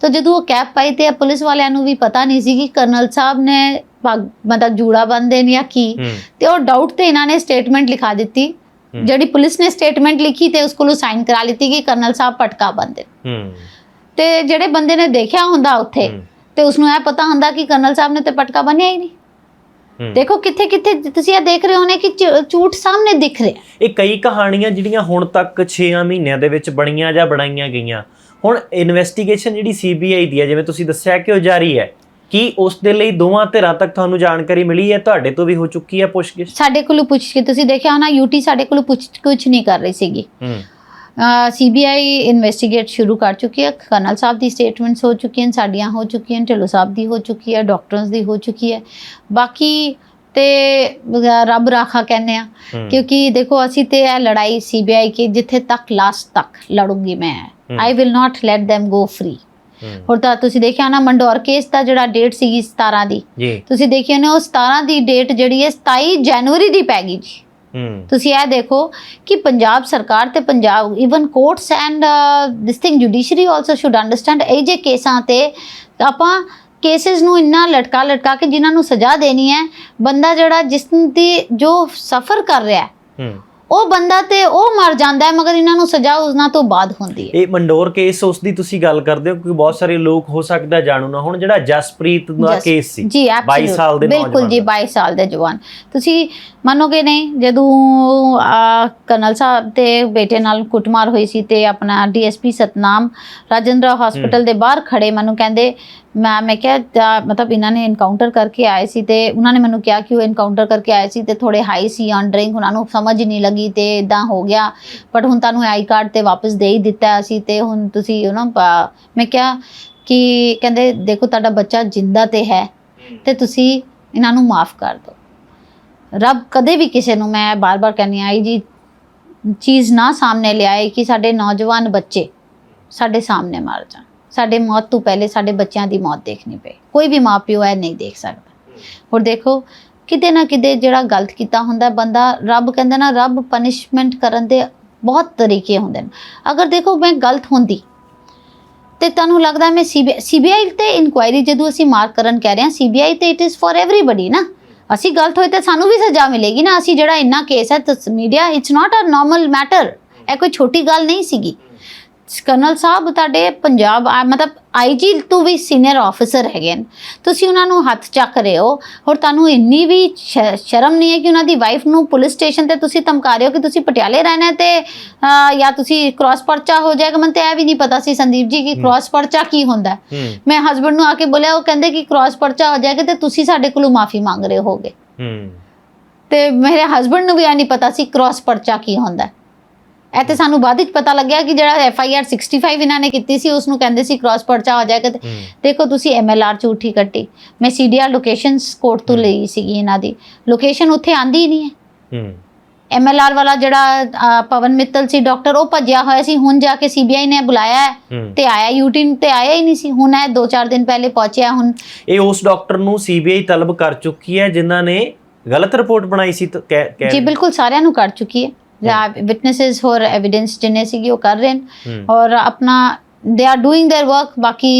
ਤਾਂ ਜਦੋਂ ਉਹ ਕੈਪ ਪਾਈ ਤੇ ਪੁਲਿਸ ਵਾਲਿਆਂ ਨੂੰ ਵੀ ਪਤਾ ਨਹੀਂ ਸੀ ਕਿ ਕਰਨਲ ਸਾਹਿਬ ਨੇ ਮਤਲਬ ਜੂੜਾ ਬੰਦੇ ਨੇ ਜਾਂ ਕੀ। ਤੇ ਉਹ ਡਾਊਟ ਤੇ ਇਹਨਾਂ ਨੇ ਸਟੇਟਮੈਂਟ ਲਿਖਾ ਦਿੱਤੀ। ਜਿਹੜੀ ਪੁਲਿਸ ਨੇ ਸਟੇਟਮੈਂਟ ਲਿਖੀ ਤੇ ਉਸ ਕੋਲੋਂ ਸਾਈਨ ਕਰਾ ਲਿੱਤੀ ਕਿ ਕਰਨਲ ਸਾਹਿਬ ਪਟਕਾ ਬੰਦੇ। ਤੇ ਜਿਹੜੇ ਬੰਦੇ ਨੇ ਦੇਖਿਆ ਹੁੰਦਾ ਉੱਥੇ ਤੇ ਉਸਨੂੰ ਇਹ ਪਤਾ ਹੁੰਦਾ ਕਿ ਕਰਨਲ ਸਾਹਿਬ ਨੇ ਤੇ ਪਟਕਾ ਬੰਨਿਆ ਹੀ ਨਹੀਂ। ਦੇਖੋ ਕਿੱਥੇ ਕਿੱਥੇ ਤੁਸੀਂ ਇਹ ਦੇਖ ਰਹੇ ਹੋ ਨੇ ਕਿ ਝੂਠ ਸਾਹਮਣੇ ਦਿਖ ਰਿਹਾ। ਇਹ ਕਈ ਕਹਾਣੀਆਂ ਜਿਹੜੀਆਂ ਹੁਣ ਤੱਕ 6 ਮਹੀਨਿਆਂ ਦੇ ਵਿੱਚ ਬਣੀਆਂ ਜਾਂ ਬਣਾਈਆਂ ਗਈਆਂ। ਹੁਣ ਇਨਵੈਸਟੀਗੇਸ਼ਨ ਜਿਹੜੀ ਸੀਬੀਆਈ ਦੀ ਹੈ ਜਿਵੇਂ ਤੁਸੀਂ ਦੱਸਿਆ ਕਿ ਉਹ ਜਾਰੀ ਹੈ? ਕੀ ਉਸ ਦੇ ਲਈ ਦੋਵਾਂ ਧਿਰਾਂ ਤੱਕ ਤੁਹਾਨੂੰ ਜਾਣਕਾਰੀ ਮਿਲੀ ਹੈ? ਤੁਹਾਡੇ ਤੋਂ ਵੀ ਹੋ ਚੁੱਕੀ ਹੈ ਪੁੱਛਗਿੱਛ? ਸਾਡੇ ਕੋਲੋਂ ਪੁੱਛ ਕੇ ਤੁਸੀਂ ਦੇਖਿਆ ਹੋਣਾ ਯੂਟੀ ਸਾਡੇ ਕੋਲੋਂ ਪੁੱਛ ਕੁਝ ਨਹੀਂ ਕਰ ਰਹੀ ਸੀਗੀ। ਸੀਬੀਆਈ ਇਨਵੈਸਟੀਗੇਟ ਸ਼ੁਰੂ ਕਰ ਚੁੱਕੀ ਹੈ। ਕਰਨਲ ਸਾਹਿਬ ਦੀ ਸਟੇਟਮੈਂਟਸ ਹੋ ਚੁੱਕੀਆਂ ਸਾਡੀਆਂ ਹੋ ਚੁੱਕੀਆਂ ਢਿੱਲੋਂ ਸਾਹਿਬ ਦੀ ਹੋ ਚੁੱਕੀ ਹੈ ਡਾਕਟਰਸ ਦੀ ਹੋ ਚੁੱਕੀ ਹੈ। ਬਾਕੀ ਤੇ ਰੱਬ ਰਾਖਾ ਕਹਿੰਦੇ ਆ। ਕਿਉਂਕਿ ਦੇਖੋ ਅਸੀਂ ਤੇ ਇਹ ਲੜਾਈ ਸੀਬੀਆਈ ਕੀ ਜਿੱਥੇ ਤੱਕ ਲਾਸਟ ਤੱਕ ਲੜੂੰਗੀ ਮੈਂ। I will not let them go free. ਹੋਰ ਤਾਂ ਤੁਸੀਂ ਦੇਖਿਆ ਨਾ ਮੰਡੋਰ ਕੇਸ ਦਾ ਜਿਹੜਾ ਡੇਟ ਸੀਗੀ 17 ਦੀ। ਤੁਸੀਂ ਦੇਖਿਆ ਨਾ ਉਹ 17 ਦੀ ਡੇਟ ਜਿਹੜੀ ਹੈ 27 ਜਨਵਰੀ ਦੀ ਪੈ ਗਈ ਜੀ। ਤੁਸੀਂ ਇਹ ਦੇਖੋ ਕਿ ਪੰਜਾਬ ਸਰਕਾਰ ਤੇ Punjab even courts and this thing judiciary also should understand ਇਹ ਜੇ ਕੇਸਾਂ ਤੇ ਆਪਾਂ ਕੇਸਿਸ ਨੂੰ ਇੰਨਾ ਲਟਕਾ ਲਟਕਾ ਕੇ ਜਿਨ੍ਹਾਂ ਨੂੰ ਸਜ਼ਾ ਦੇਣੀ ਹੈ ਬੰਦਾ ਜਿਹੜਾ ਜਿਸ ਦੀ ਜੋ ਸਫਰ ਕਰ ਰਿਹਾ ਹੈ। ਉਹ ਬੰਦਾ ਤੇ ਉਹ ਮਰ ਜਾਂਦਾ ਹੈ ਮਗਰ ਇਹਨਾਂ ਨੂੰ ਸਜ਼ਾ ਉਸਨਾ ਤੋਂ ਬਾਅਦ ਹੁੰਦੀ ਹੈ। ਇਹ ਮੰਡੋਰ ਕੇਸ ਉਸ ਦੀ ਤੁਸੀਂ ਗੱਲ ਕਰਦੇ ਹੋ ਕਿਉਂਕਿ ਬਹੁਤ ਸਾਰੇ ਲੋਕ ਹੋ ਸਕਦਾ ਜਾਣੂ ਨਾ ਹੁਣ ਜਿਹੜਾ ਜਸਪ੍ਰੀਤ ਦਾ ਕੇਸ ਸੀ ਜੀ 22 absolute, ਸਾਲ ਦੇ ਬਿਲਕੁਲ ਨੌਜਵਾਨ ਜੀ ਦਾ। 22 ਸਾਲ ਦੇ ਜਵਾਨ। ਤੁਸੀਂ ਮੰਨੋਗੇ ਨਹੀਂ ਜਦੋਂ ਅਹ, ਕਰਨਲ ਸਾਹਿਬ ਦੇ ਬੇਟੇ ਨਾਲ ਕੁੱਟਮਾਰ ਹੋਈ ਸੀ ਤੇ ਆਪਣਾ ਡੀਐਸਪੀ ਸਤਨਾਮ ਰਾਜਿੰਦਰਾ ਹਸਪੀਟਲ ਦੇ ਬਾਹਰ ਖੜੇ ਮੈਨੂੰ ਕਹਿੰਦੇ ਮੈਂ ਮੈਂ ਕਿਹਾ ਤਾਂ ਮਤਲਬ ਇਹਨਾਂ ਨੇ ਇਨਕਾਊਂਟਰ ਕਰਕੇ ਆਏ ਸੀ ਤੇ ਉਹਨਾਂ ਨੇ ਮੈਨੂੰ ਕਿਹਾ ਕਿ ਉਹ ਇਨਕਾਊਂਟਰ ਕਰਕੇ ਆਏ ਸੀ ਤੇ ਥੋੜੇ ਹਾਈ ਸੀ ਔਨ ਡਰਿੰਕ ਉਹਨਾਂ ਨੂੰ ਸਮਝ ਨਹੀਂ ਲੱਗੀ ਤੇ ਇਦਾਂ ਹੋ ਗਿਆ। ਬਟ ਹੁਣ ਤੁਹਾਨੂੰ ਆਈ ਕਾਰਡ ਤੇ ਵਾਪਸ ਦੇ ਹੀ ਦਿੱਤਾ ਅਸੀਂ ਤੇ ਹੁਣ ਤੁਸੀਂ ਯੂ نو ਮੈਂ ਕਿਹਾ ਕਿ ਕਹਿੰਦੇ, ਦੇਖੋ, ਤੁਹਾਡਾ ਬੱਚਾ ਜਿੰਦਾ ਤੇ ਹੈ ਤੇ ਤੁਸੀਂ ਇਹਨਾਂ ਨੂੰ ਮਾਫ ਕਰ ਦਿਓ। ਰੱਬ ਕਦੇ ਵੀ ਕਿਸੇ ਨੂੰ, ਮੈਂ ਬਾਰ-ਬਾਰ ਕਹਿੰਦੀ ਆਈ ਜੀ ਚੀਜ਼ ਨਾ ਸਾਹਮਣੇ ਲਿਆਏ ਕਿ ਸਾਡੇ ਨੌਜਵਾਨ ਬੱਚੇ ਸਾਡੇ ਸਾਹਮਣੇ ਮਰ ਜਾਣ। ਸਾਡੇ ਮੌਤ ਤੋਂ ਪਹਿਲੇ ਸਾਡੇ ਬੱਚਿਆਂ ਦੀ ਮੌਤ ਦੇਖਣੀ ਪਏ। ਕੋਈ ਵੀ ਮਾਪਿਓ ਐ ਨਹੀਂ ਦੇਖ ਸਕਦਾ। ਹੁਣ ਦੇਖੋ, ਕਿਤੇ ਨਾ ਕਿਤੇ ਜਿਹੜਾ ਗਲਤ ਕੀਤਾ ਹੁੰਦਾ, ਬੰਦਾ ਰੱਬ ਕਹਿੰਦਾ ਨਾ, ਰੱਬ ਪਨਿਸ਼ਮੈਂਟ ਕਰਨ ਦੇ ਬਹੁਤ ਤਰੀਕੇ ਹੁੰਦੇ ਨੇ। ਅਗਰ ਦੇਖੋ ਮੈਂ ਗਲਤ ਹੁੰਦੀ, ਤੇ ਤੁਹਾਨੂੰ ਲੱਗਦਾ ਮੈਂ ਸੀਬੀਆਈ ਤੇ ਇਨਕੁਆਇਰੀ ਜਦੋਂ ਅਸੀਂ ਮਾਰਕ ਕਰਨ ਕਹਿ ਰਹੇ ਹਾਂ ਸੀਬੀਆਈ ਤੇ ਇਟ ਇਜ਼ ਫॉर एवरीबॉडी ਨਾ। ਅਸੀਂ ਗਲਤ ਹੋਏ ਤਾਂ ਸਾਨੂੰ ਵੀ ਸਜ਼ਾ ਮਿਲੇਗੀ ਨਾ। ਅਸੀਂ ਜਿਹੜਾ ਇੰਨਾ ਕੇਸ ਹੈ ਤਸ media it's not a normal matter ਇਹ ਕੋਈ ਛੋਟੀ ਗੱਲ ਨਹੀਂ ਸੀਗੀ। ਕਰਨਲ ਸਾਹਿਬ ਤੁਹਾਡੇ ਪੰਜਾਬ ਆ- ਮਤਲਬ ਆਈਜੀ ਤੋਂ ਵੀ ਸੀਨੀਅਰ ਆਫੀਸਰ ਹੈਗੇ ਨੇ ਤੁਸੀਂ ਉਹਨਾਂ ਨੂੰ ਹੱਥ ਚੱਕ ਰਹੇ ਹੋ। ਔਰ ਤੁਹਾਨੂੰ ਇੰਨੀ ਵੀ ਸ਼- ਸ਼ਰਮ ਨਹੀਂ ਹੈ ਕਿ ਉਹਨਾਂ ਦੀ ਵਾਈਫ ਨੂੰ ਪੁਲਿਸ ਸਟੇਸ਼ਨ ਤੇ ਤੁਸੀਂ ਧਮਕਾ ਰਹੇ ਹੋ ਕਿ ਤੁਸੀਂ ਪਟਿਆਲੇ ਰਹਿਣਾ ਹੈ ਤੇ ਅਹ, ਜਾਂ ਤੁਸੀਂ ਕ੍ਰਾਸ ਪਰਚਾ ਹੋ ਜਾਏਗਾ। ਮੈਨੂੰ ਤੇ ਇਹ ਵੀ ਨਹੀਂ ਪਤਾ ਸੀ ਸੰਦੀਪ ਜੀ ਕਿ ਕ੍ਰਾਸ ਪਰਚਾ ਕੀ ਹੁੰਦਾ ਹੈ। ਹੂੰ। ਮੈਂ ਹਸਬੰਡ ਨੂੰ ਆ ਕੇ ਬੋਲਿਆ ਉਹ ਕਹਿੰਦੇ ਕਿ ਕ੍ਰਾਸ ਪਰਚਾ ਹੋ ਜਾਏਗਾ ਤੇ ਤੁਸੀਂ ਸਾਡੇ ਕੋਲੋਂ ਮਾਫੀ ਮੰਗ ਰਹੇ ਹੋਗੇ। ਹੂੰ। ਤੇ ਮੇਰੇ ਹਸਬੰਡ ਨੂੰ ਵੀ ਇਹ ਨਹੀਂ ਪਤਾ ਸੀ ਕ੍ਰਾਸ ਪਰਚਾ ਕੀ ਹੁੰਦਾ ਹੈ। ਇਹ ਤੇ ਸਾਨੂੰ ਬਾਅਦ ਵਿੱਚ ਪਤਾ ਲੱਗਿਆ ਕਿ ਜਿਹੜਾ ਐਫ ਆਈ ਆਰ 65 ਇਹਨਾਂ ਨੇ ਕੀਤੀ ਸੀ ਉਸ ਨੂੰ ਕਹਿੰਦੇ ਸੀ ਕ੍ਰਾਸ ਪਰਚਾ ਹੋ ਜਾਏਗਾ ਤੇ ਦੇਖੋ ਤੁਸੀਂ ਐਮ ਐਲ ਆਰ ਝੂਠੀ ਕੱਟੀ। ਮੈਂ C D R locations court ਤੋਂ ਲਈ ਸੀਗੀ ਇਹਨਾਂ ਦੀ। ਲੋਕੇਸ਼ਨ ਉੱਥੇ ਆਂਦੀ ਹੀ ਨਹੀਂ ਹੈ। ਐਮ ਐਲ ਆਰ ਵਾਲਾ ਜਿਹੜਾ ਪਵਨ ਮਿੱਤਲ ਸੀ ਡਾਕਟਰ ਉਹ ਭੱਜਿਆ ਹੋਇਆ ਸੀ। ਹੁਣ ਜਾ ਕੇ ਸੀਬੀਆਈ ਨੇ ਬੁਲਾਇਆ ਤੇ ਆਇਆ ਯੂਟੀਨ ਤੇ ਆਇਆ ਹੀ ਨਹੀਂ ਸੀ। ਹੁਣ ਇਹ 2-4 ਦਿਨ ਪਹਿਲੇ ਪਹੁੰਚਿਆ ਹੁਣ। ਇਹ ਉਸ ਡਾਕਟਰ ਨੂੰ ਸੀਬੀਆਈ ਤਲਬ ਕਰ ਚੁੱਕੀ ਹੈ ਜਿਨ੍ਹਾਂ ਨੇ ਗਲਤ ਰਿਪੋਰਟ ਬਣਾਈ ਸੀ ਜੀ ਬਿਲਕੁਲ ਸਾਰਿਆਂ ਨੂੰ ਕਰ ਚੁੱਕੀ ਹੈ। विटनेसेस और एविडेंस जिन्हें से वो कर रहे हैं। हम्म। और अपना they are doing their work बाकी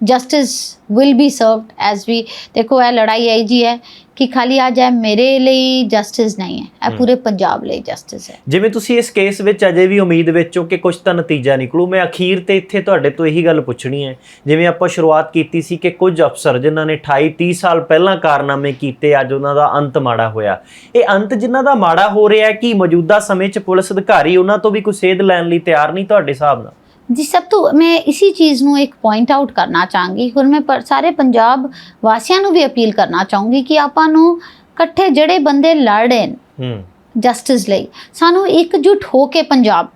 justice will be served as we देखो है लड़ाई आई जी है। ਕਿ ਖਾਲੀ ਅੱਜ ਇਹ ਮੇਰੇ ਲਈ ਜਸਟਿਸ ਨਹੀਂ ਹੈ। ਇਹ ਪੂਰੇ ਪੰਜਾਬ ਲਈ ਜਸਟਿਸ ਹੈ। ਜਿਵੇਂ ਤੁਸੀਂ ਇਸ ਕੇਸ ਵਿੱਚ ਅਜੇ ਵੀ ਉਮੀਦ ਵਿੱਚ ਹੋ ਕਿ ਕੁਝ ਤਾਂ ਨਤੀਜਾ ਨਿਕਲੂ ਮੈਂ ਅਖੀਰ ਤੇ ਇੱਥੇ ਤੁਹਾਡੇ ਤੋਂ ਇਹੀ ਗੱਲ ਪੁੱਛਣੀ ਹੈ। ਜਿਵੇਂ ਆਪਾਂ ਸ਼ੁਰੂਆਤ ਕੀਤੀ ਸੀ ਕਿ ਕੁਝ ਅਫਸਰ ਜਿਨ੍ਹਾਂ ਨੇ 28 30 ਸਾਲ ਪਹਿਲਾਂ ਕਾਰਨਾਮੇ ਕੀਤੇ ਅੱਜ ਉਹਨਾਂ ਦਾ ਅੰਤ ਮਾੜਾ ਹੋਇਆ। ਇਹ ਅੰਤ ਜਿਨ੍ਹਾਂ ਦਾ ਮਾੜਾ ਹੋ ਰਿਹਾ ਹੈ ਕਿ ਮੌਜੂਦਾ ਸਮੇਂ 'ਚ ਪੁਲਿਸ ਅਧਿਕਾਰੀ ਉਹਨਾਂ ਤੋਂ ਵੀ ਕੋਈ ਸੇਧ ਲੈਣ ਲਈ ਤਿਆਰ ਨਹੀਂ ਤੁਹਾਡੇ ਹਿਸਾਬ ਨਾਲ? ਜੀ ਸਭ ਤੋਂ ਮੈਂ ਇਸੀ ਚੀਜ਼ ਨੂੰ ਇੱਕ ਪੁਆਇੰਟ ਆਊਟ ਕਰਨਾ ਚਾਹਾਂਗੀ। ਹੁਣ ਮੈਂ ਸਾਰੇ ਪੰਜਾਬ ਵਾਸੀਆਂ ਨੂੰ ਵੀ ਅਪੀਲ ਕਰਨਾ ਚਾਹੂੰਗੀ ਕਿ ਆਪਾਂ ਨੂੰ ਇਕੱਠੇ ਜਿਹੜੇ ਬੰਦੇ ਲੜ ਰਹੇ ਨੇ ਜਸਟਿਸ ਲਈ ਸਾਨੂੰ ਇਕਜੁੱਟ ਹੋ ਕੇ ਪੰਜਾਬ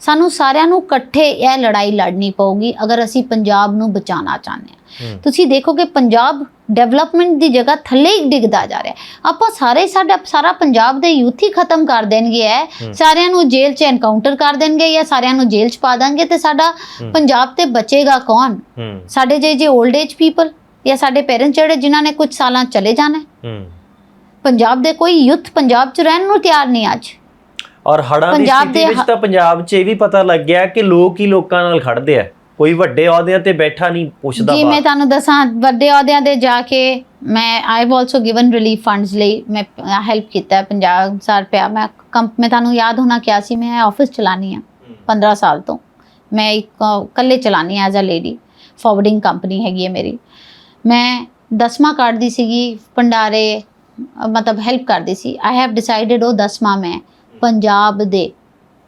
ਸਾਨੂੰ ਸਾਰਿਆਂ ਨੂੰ ਇਕੱਠੇ ਇਹ ਲੜਾਈ ਲੜਨੀ ਪਊਗੀ ਅਗਰ ਅਸੀਂ ਪੰਜਾਬ ਨੂੰ ਬਚਾਉਣਾ ਚਾਹੁੰਦੇ ਹਾਂ। ਹੂੰ। ਤੁਸੀਂ ਦੇਖੋਗੇ ਪੰਜਾਬ ਡਿਵੈਲਪਮੈਂਟ ਦੀ ਜਗ੍ਹਾ ਥੱਲੇ ਹੀ ਡਿੱਗਦਾ ਜਾ ਰਿਹਾ। ਆਪਾਂ ਸਾਰੇ ਸਾਡਾ ਸਾਰਾ ਪੰਜਾਬ ਦੇ ਯੂਥ ਹੀ ਖਤਮ ਕਰ ਦੇਣਗੇ ਹੈ। ਸਾਰਿਆਂ ਨੂੰ ਜੇਲ੍ਹ 'ਚ ਐਨਕਾਊਂਟਰ ਕਰ ਦੇਣਗੇ ਜਾਂ ਸਾਰਿਆਂ ਨੂੰ ਜੇਲ੍ਹ 'ਚ ਪਾ ਦਾਂਗੇ ਤੇ ਸਾਡਾ ਪੰਜਾਬ ਤੇ ਬਚੇਗਾ ਕੌਣ? ਸਾਡੇ ਜੇ ਜੇ 올ਡ ਏਜ ਪੀਪਲ ਜਾਂ ਸਾਡੇ ਪੇਰੈਂਟਸ ਜਿਹੜੇ ਜਿਨ੍ਹਾਂ ਨੇ ਕੁਝ ਸਾਲਾਂ ਚਲੇ ਜਾਣਾ ਪੰਜਾਬ ਦੇ ਕੋਈ ਯੂਥ ਪੰਜਾਬ 'ਚ ਰਹਿਣ ਨੂੰ ਤਿਆਰ ਨਹੀਂ ਅੱਜ। ਔਰ ਹੜਾਂ ਦੀ ਪੰਜਾਬ ਸਥਿਤੀ ਦੇ ਵਿੱਚ ਤਾਂ ਪੰਜਾਬ 'ਚ ਇਹ ਵੀ ਪਤਾ ਲੱਗ ਗਿਆ ਕਿ ਲੋਕ ਹੀ ਲੋਕਾਂ ਨਾਲ ਖੜਦੇ ਆ। ਕੋਈ ਵੱਡੇ ਅਹੁਦਿਆਂ ਤੇ ਬੈਠਾ ਨਹੀਂ ਪੁੱਛਦਾ ਜੀ ਬਾਤ। ਮੈਂ ਤੁਹਾਨੂੰ ਦੱਸਾਂ ਵੱਡੇ ਅਹੁਦਿਆਂ ਦੇ ਜਾ ਕੇ ਮੈਂ I have also given relief funds ਲਈ ਮੈਂ ਹੈਲਪ ਕੀਤਾ 50000 ਰੁਪਇਆ। ਮੈਂ ਕੰਪ ਮੈਂ ਤੁਹਾਨੂੰ ਯਾਦ ਹੋਣਾ ਕਿਹਾ ਸੀ ਮੈਂ ਆਫਿਸ ਚਲਾਨੀ ਆ 15 ਸਾਲ ਤੋਂ। ਮੈਂ ਇੱਕ ਇਕੱਲੇ ਚਲਾਨੀ as a lady forwarding company ਹੈਗੀ ਹੈ ਮੇਰੀ। ਮੈਂ ਦਸਵਾਂ ਕੱਢਦੀ ਸੀਗੀ ਭੰਡਾਰੇ ਮਤਲਬ ਹੈਲਪ ਕਰਦੀ ਸੀ। ਆਈ ਹੈਵ ਡਿਸਾਈਡਡ ਉਹ ਦਸਵਾਂ ਮੈਂ ਪੰਜਾਬ ਦੇ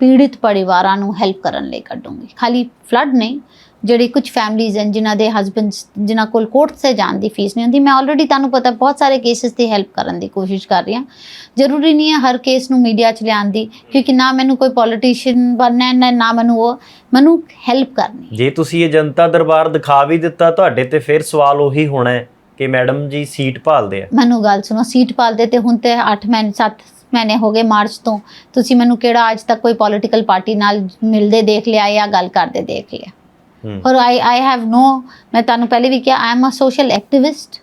ਪੀੜਿਤ ਪਰਿਵਾਰਾਂ ਨੂੰ ਹੈਲਪ ਕਰਨ ਲਈ ਕੱਢੂੰਗੀ। ਖਾਲੀ ਫਲੱਡ ਨਹੀਂ ਜਿਹੜੀ ਕੁਝ ਫੈਮਲੀਜ਼ ਹਨ ਜਿਨ੍ਹਾਂ ਦੇ ਹਸਬੰਡਸ ਜਿਨ੍ਹਾਂ ਕੋਲ ਕੋਰਟ ਸੇ ਜਾਣ ਦੀ ਫੀਸ ਨਹੀਂ ਹੁੰਦੀ ਮੈਂ ਆਲਰੇਡੀ ਤੁਹਾਨੂੰ ਪਤਾ ਬਹੁਤ ਸਾਰੇ ਕੇਸਿਸ ਤੇ ਹੈਲਪ ਕਰਨ ਦੀ ਕੋਸ਼ਿਸ਼ ਕਰ ਰਹੀ ਹਾਂ। ਜ਼ਰੂਰੀ ਨਹੀਂ ਹੈ ਹਰ ਕੇਸ ਨੂੰ ਮੀਡੀਆ 'ਚ ਲਿਆਉਣ ਦੀ ਕਿਉਂਕਿ ਨਾ ਮੈਨੂੰ ਕੋਈ ਪੋਲੀਟੀਸ਼ੀਅਨ ਬਣਨਾ ਹੈ ਨਾ- ਮੈਨੂੰ ਉਹ ਮੈਨੂੰ ਹੈਲਪ ਕਰਨੀ ਜੇ ਤੁਸੀਂ ਇਹ ਜਨਤਾ ਦਰਬਾਰ ਦਿਖਾ ਵੀ ਦਿੱਤਾ ਤੁਹਾਡੇ ਤੇ ਫਿਰ ਸਵਾਲ ਉਹੀ ਹੋਣਾ ਹੈ ਕਿ ਮੈਡਮ ਜੀ ਸੀਟ ਭਾਲਦੇ ਆ। ਮੈਨੂੰ ਗੱਲ ਸੁਣੋ ਸੀਟ ਪਾਲਦੇ ਤੇ ਹੁਣ ਤੇ 8 ਮਹੀਨੇ 7 ਮਹੀਨੇ ਹੋ ਗਏ ਮਾਰਚ ਤੋਂ। ਤੁਸੀਂ ਮੈਨੂੰ ਕਿਹੜਾ ਅੱਜ ਤੱਕ ਕੋਈ ਪੋਲੀਟੀਕਲ ਪਾਰਟੀ ਨਾਲ ਮਿਲਦੇ ਦੇਖ ਲਿਆ ਜਾਂ ਗੱਲ ਕਰਦੇ ਦੇਖ ਲਿਆ। ਔਰ ਆਈ ਆਈ ਹੈਵ ਨੋ ਮੈਂ ਤੁਹਾਨੂੰ ਪਹਿਲੇ ਵੀ ਕਿਹਾ I am a social activist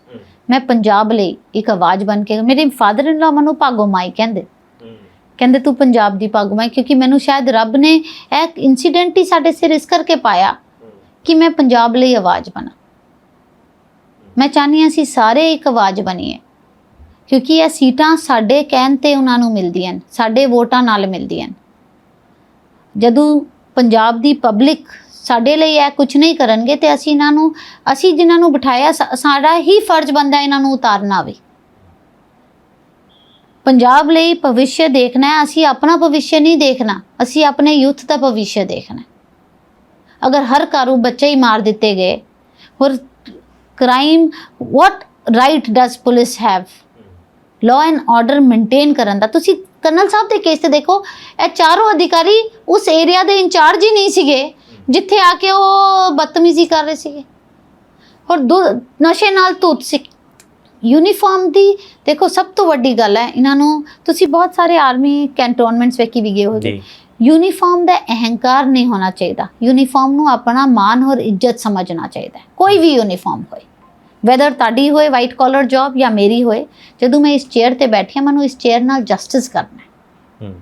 ਮੈਂ ਪੰਜਾਬ ਲਈ ਇੱਕ ਆਵਾਜ਼ ਬਣ ਕੇ ਮੇਰੇ ਫਾਦਰ ਇਨ ਲਾ ਮੈਨੂੰ ਭਾਗੋ ਮਾਈ ਕਹਿੰਦੇ। ਕਹਿੰਦੇ ਤੂੰ ਪੰਜਾਬ ਦੀ ਭਾਗੋ ਮਾਈ ਕਿਉਂਕਿ ਮੈਨੂੰ ਸ਼ਾਇਦ ਰੱਬ ਨੇ ਇਹ ਇਨਸੀਡੈਂਟ ਹੀ ਸਾਡੇ ਸਿਰ ਇਸ ਕਰਕੇ ਪਾਇਆ ਕਿ ਮੈਂ ਪੰਜਾਬ ਲਈ ਆਵਾਜ਼ ਬਣਾ। ਮੈਂ ਚਾਹਨੀ ਅਸੀਂ ਸਾਰੇ ਇੱਕ ਆਵਾਜ਼ ਬਣੀਏ। ਕਿਉਂਕਿ ਇਹ ਸੀਟਾਂ ਸਾਡੇ ਕਹਿਣ ਤੇ ਉਹਨਾਂ ਨੂੰ ਮਿਲਦੀਆਂ ਸਾਡੇ ਵੋਟਾਂ ਨਾਲ ਮਿਲਦੀਆਂ ਨੇ। ਜਦੋਂ ਪੰਜਾਬ ਦੀ ਪਬਲਿਕ ਸਾਡੇ ਲਈ ਇਹ ਕੁਝ ਨਹੀਂ ਕਰਨਗੇ ਤੇ ਅਸੀਂ ਇਹਨਾਂ ਨੂੰ, ਅਸੀਂ ਜਿਨ੍ਹਾਂ ਨੂੰ ਬਿਠਾਇਆ ਸਾਡਾ ਹੀ ਫਰਜ਼ ਬਣਦਾ ਇਹਨਾਂ ਨੂੰ ਉਤਾਰਨਾ ਵੀ ਪੰਜਾਬ ਲਈ ਭਵਿੱਖ ਦੇਖਣਾ ਹੈ, ਅਸੀਂ ਆਪਣਾ ਭਵਿੱਖ ਨਹੀਂ ਦੇਖਣਾ, ਅਸੀਂ ਆਪਣੇ ਯੂਥ ਦਾ ਭਵਿੱਖ ਦੇਖਣਾ ਅਗਰ ਹਰ ਘਰੋਂ ਬੱਚੇ ਹੀ ਮਾਰ ਦਿੱਤੇ ਗਏ, ਹੋਰ crime what right does police have law and order maintain ਕਰਨ ਦਾ। ਤੁਸੀਂ ਕਰਨਲ ਸਾਹਿਬ ਦੇ ਕੇਸ ਤੇ ਦੇਖੋ ਇਹ ਚਾਰੋਂ ਅਧਿਕਾਰੀ ਉਸ ਏਰੀਆ ਦੇ ਇੰਚਾਰਜ ਹੀ ਨਹੀਂ ਸੀਗੇ ਜਿੱਥੇ ਆ ਕੇ ਉਹ ਬਦਤਮੀਜ਼ੀ ਕਰ ਰਹੇ ਸੀਗੇ। ਔਰ ਦੋ ਨਸ਼ੇ ਨਾਲ ਧੁੱਤ ਸੀ। ਯੂਨੀਫਾਰਮ ਦੀ ਦੇਖੋ ਸਭ ਤੋਂ ਵੱਡੀ ਗੱਲ ਹੈ ਇਹਨਾਂ ਨੂੰ ਤੁਸੀਂ ਬਹੁਤ ਸਾਰੇ ਆਰਮੀ ਕੈਂਟੋਨਮੈਂਟਸ ਵੇਖੀ ਵੀ ਗਏ ਹੋਗੇ ਯੂਨੀਫਾਰਮ ਦਾ ਅਹੰਕਾਰ ਨਹੀਂ ਹੋਣਾ ਚਾਹੀਦਾ। ਯੂਨੀਫਾਰਮ ਨੂੰ ਆਪਣਾ ਮਾਨ ਔਰ ਇੱਜ਼ਤ ਸਮਝਣਾ ਚਾਹੀਦਾ ਕੋਈ ਵੀ ਯੂਨੀਫਾਰਮ ਹੋਏ। ਵੈਦਰ ਤੁਹਾਡੀ ਹੋਏ ਵਾਈਟ ਕਾਲਰ ਜੌਬ ਜਾਂ ਮੇਰੀ ਹੋਏ ਜਦੋਂ ਮੈਂ ਇਸ ਚੇਅਰ ਤੇ ਬੈਠੀ ਹਾਂ ਮੈਨੂੰ ਇਸ ਚੇਅਰ ਨਾਲ ਜਸਟਿਸ ਕਰਨਾ ਹੈ। ਹੂੰ।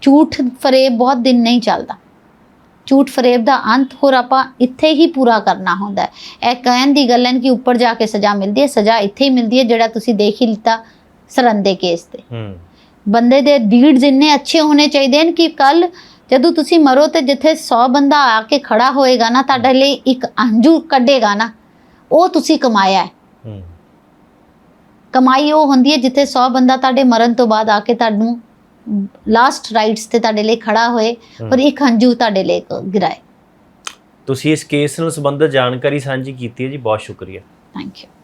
ਝੂਠ ਫਰੇਬ ਬਹੁਤ ਦਿਨ ਨਹੀਂ ਚੱਲਦਾ। ਝੂਠ ਫਰੇਬ ਦਾ ਅੰਤ ਹੋਰ ਆਪਾਂ ਇੱਥੇ ਹੀ ਪੂਰਾ ਕਰਨਾ ਹੁੰਦਾ ਹੈ। ਇਹ ਕਹਿਣ ਦੀ ਗੱਲ ਹੈ ਕਿ ਉੱਪਰ ਜਾ ਕੇ ਸਜ਼ਾ ਮਿਲਦੀ ਹੈ। ਸਜ਼ਾ ਇੱਥੇ ਹੀ ਮਿਲਦੀ ਹੈ ਜਿਹੜਾ ਤੁਸੀਂ ਦੇਖ ਹੀ ਲਿੱਤਾ ਸਰੰਦੇ ਕੇਸ ਤੇ। ਹੂੰ। ਬੰਦੇ ਦੇ ਡੀਡਸ ਇੰਨੇ ਅੱਛੇ ਹੋਣੇ ਚਾਹੀਦੇ ਹਨ ਕਿ ਕੱਲ ਜਦੋਂ ਤੁਸੀਂ ਮਰੋ ਤੇ ਜਿੱਥੇ 100 ਬੰਦਾ ਆ ਕੇ ਖੜਾ ਹੋਏਗਾ ਨਾ ਤੁਹਾਡੇ ਲਈ ਇੱਕ ਅੰਜੂ ਕੱਢੇਗਾ ਨਾ। ਉਹ ਤੁਸੀਂ ਕਮਾਇਆ ਹੈ। ਹੂੰ। ਕਮਾਈ ਉਹ ਹੁੰਦੀ ਹੈ ਜਿੱਥੇ 100 ਬੰਦਾ ਤੁਹਾਡੇ ਮਰਨ ਤੋਂ ਬਾਅਦ ਆ ਕੇ ਤੁਹਾਨੂੰ ਲਾਸਟ ਰਾਈਟਸ ਤੇ ਤੁਹਾਡੇ ਲਈ ਖੜਾ ਹੋਏ ਔਰ ਇੱਕ ਹੰਝੂ ਤੁਹਾਡੇ ਲਈ ਗਿਰਾਏ। ਤੁਸੀਂ ਇਸ ਕੇਸ ਨਾਲ ਸੰਬੰਧਿਤ ਜਾਣਕਾਰੀ ਸਾਂਝੀ ਕੀਤੀ ਹੈ ਜੀ ਬਹੁਤ ਸ਼ੁਕਰੀਆ। Thank you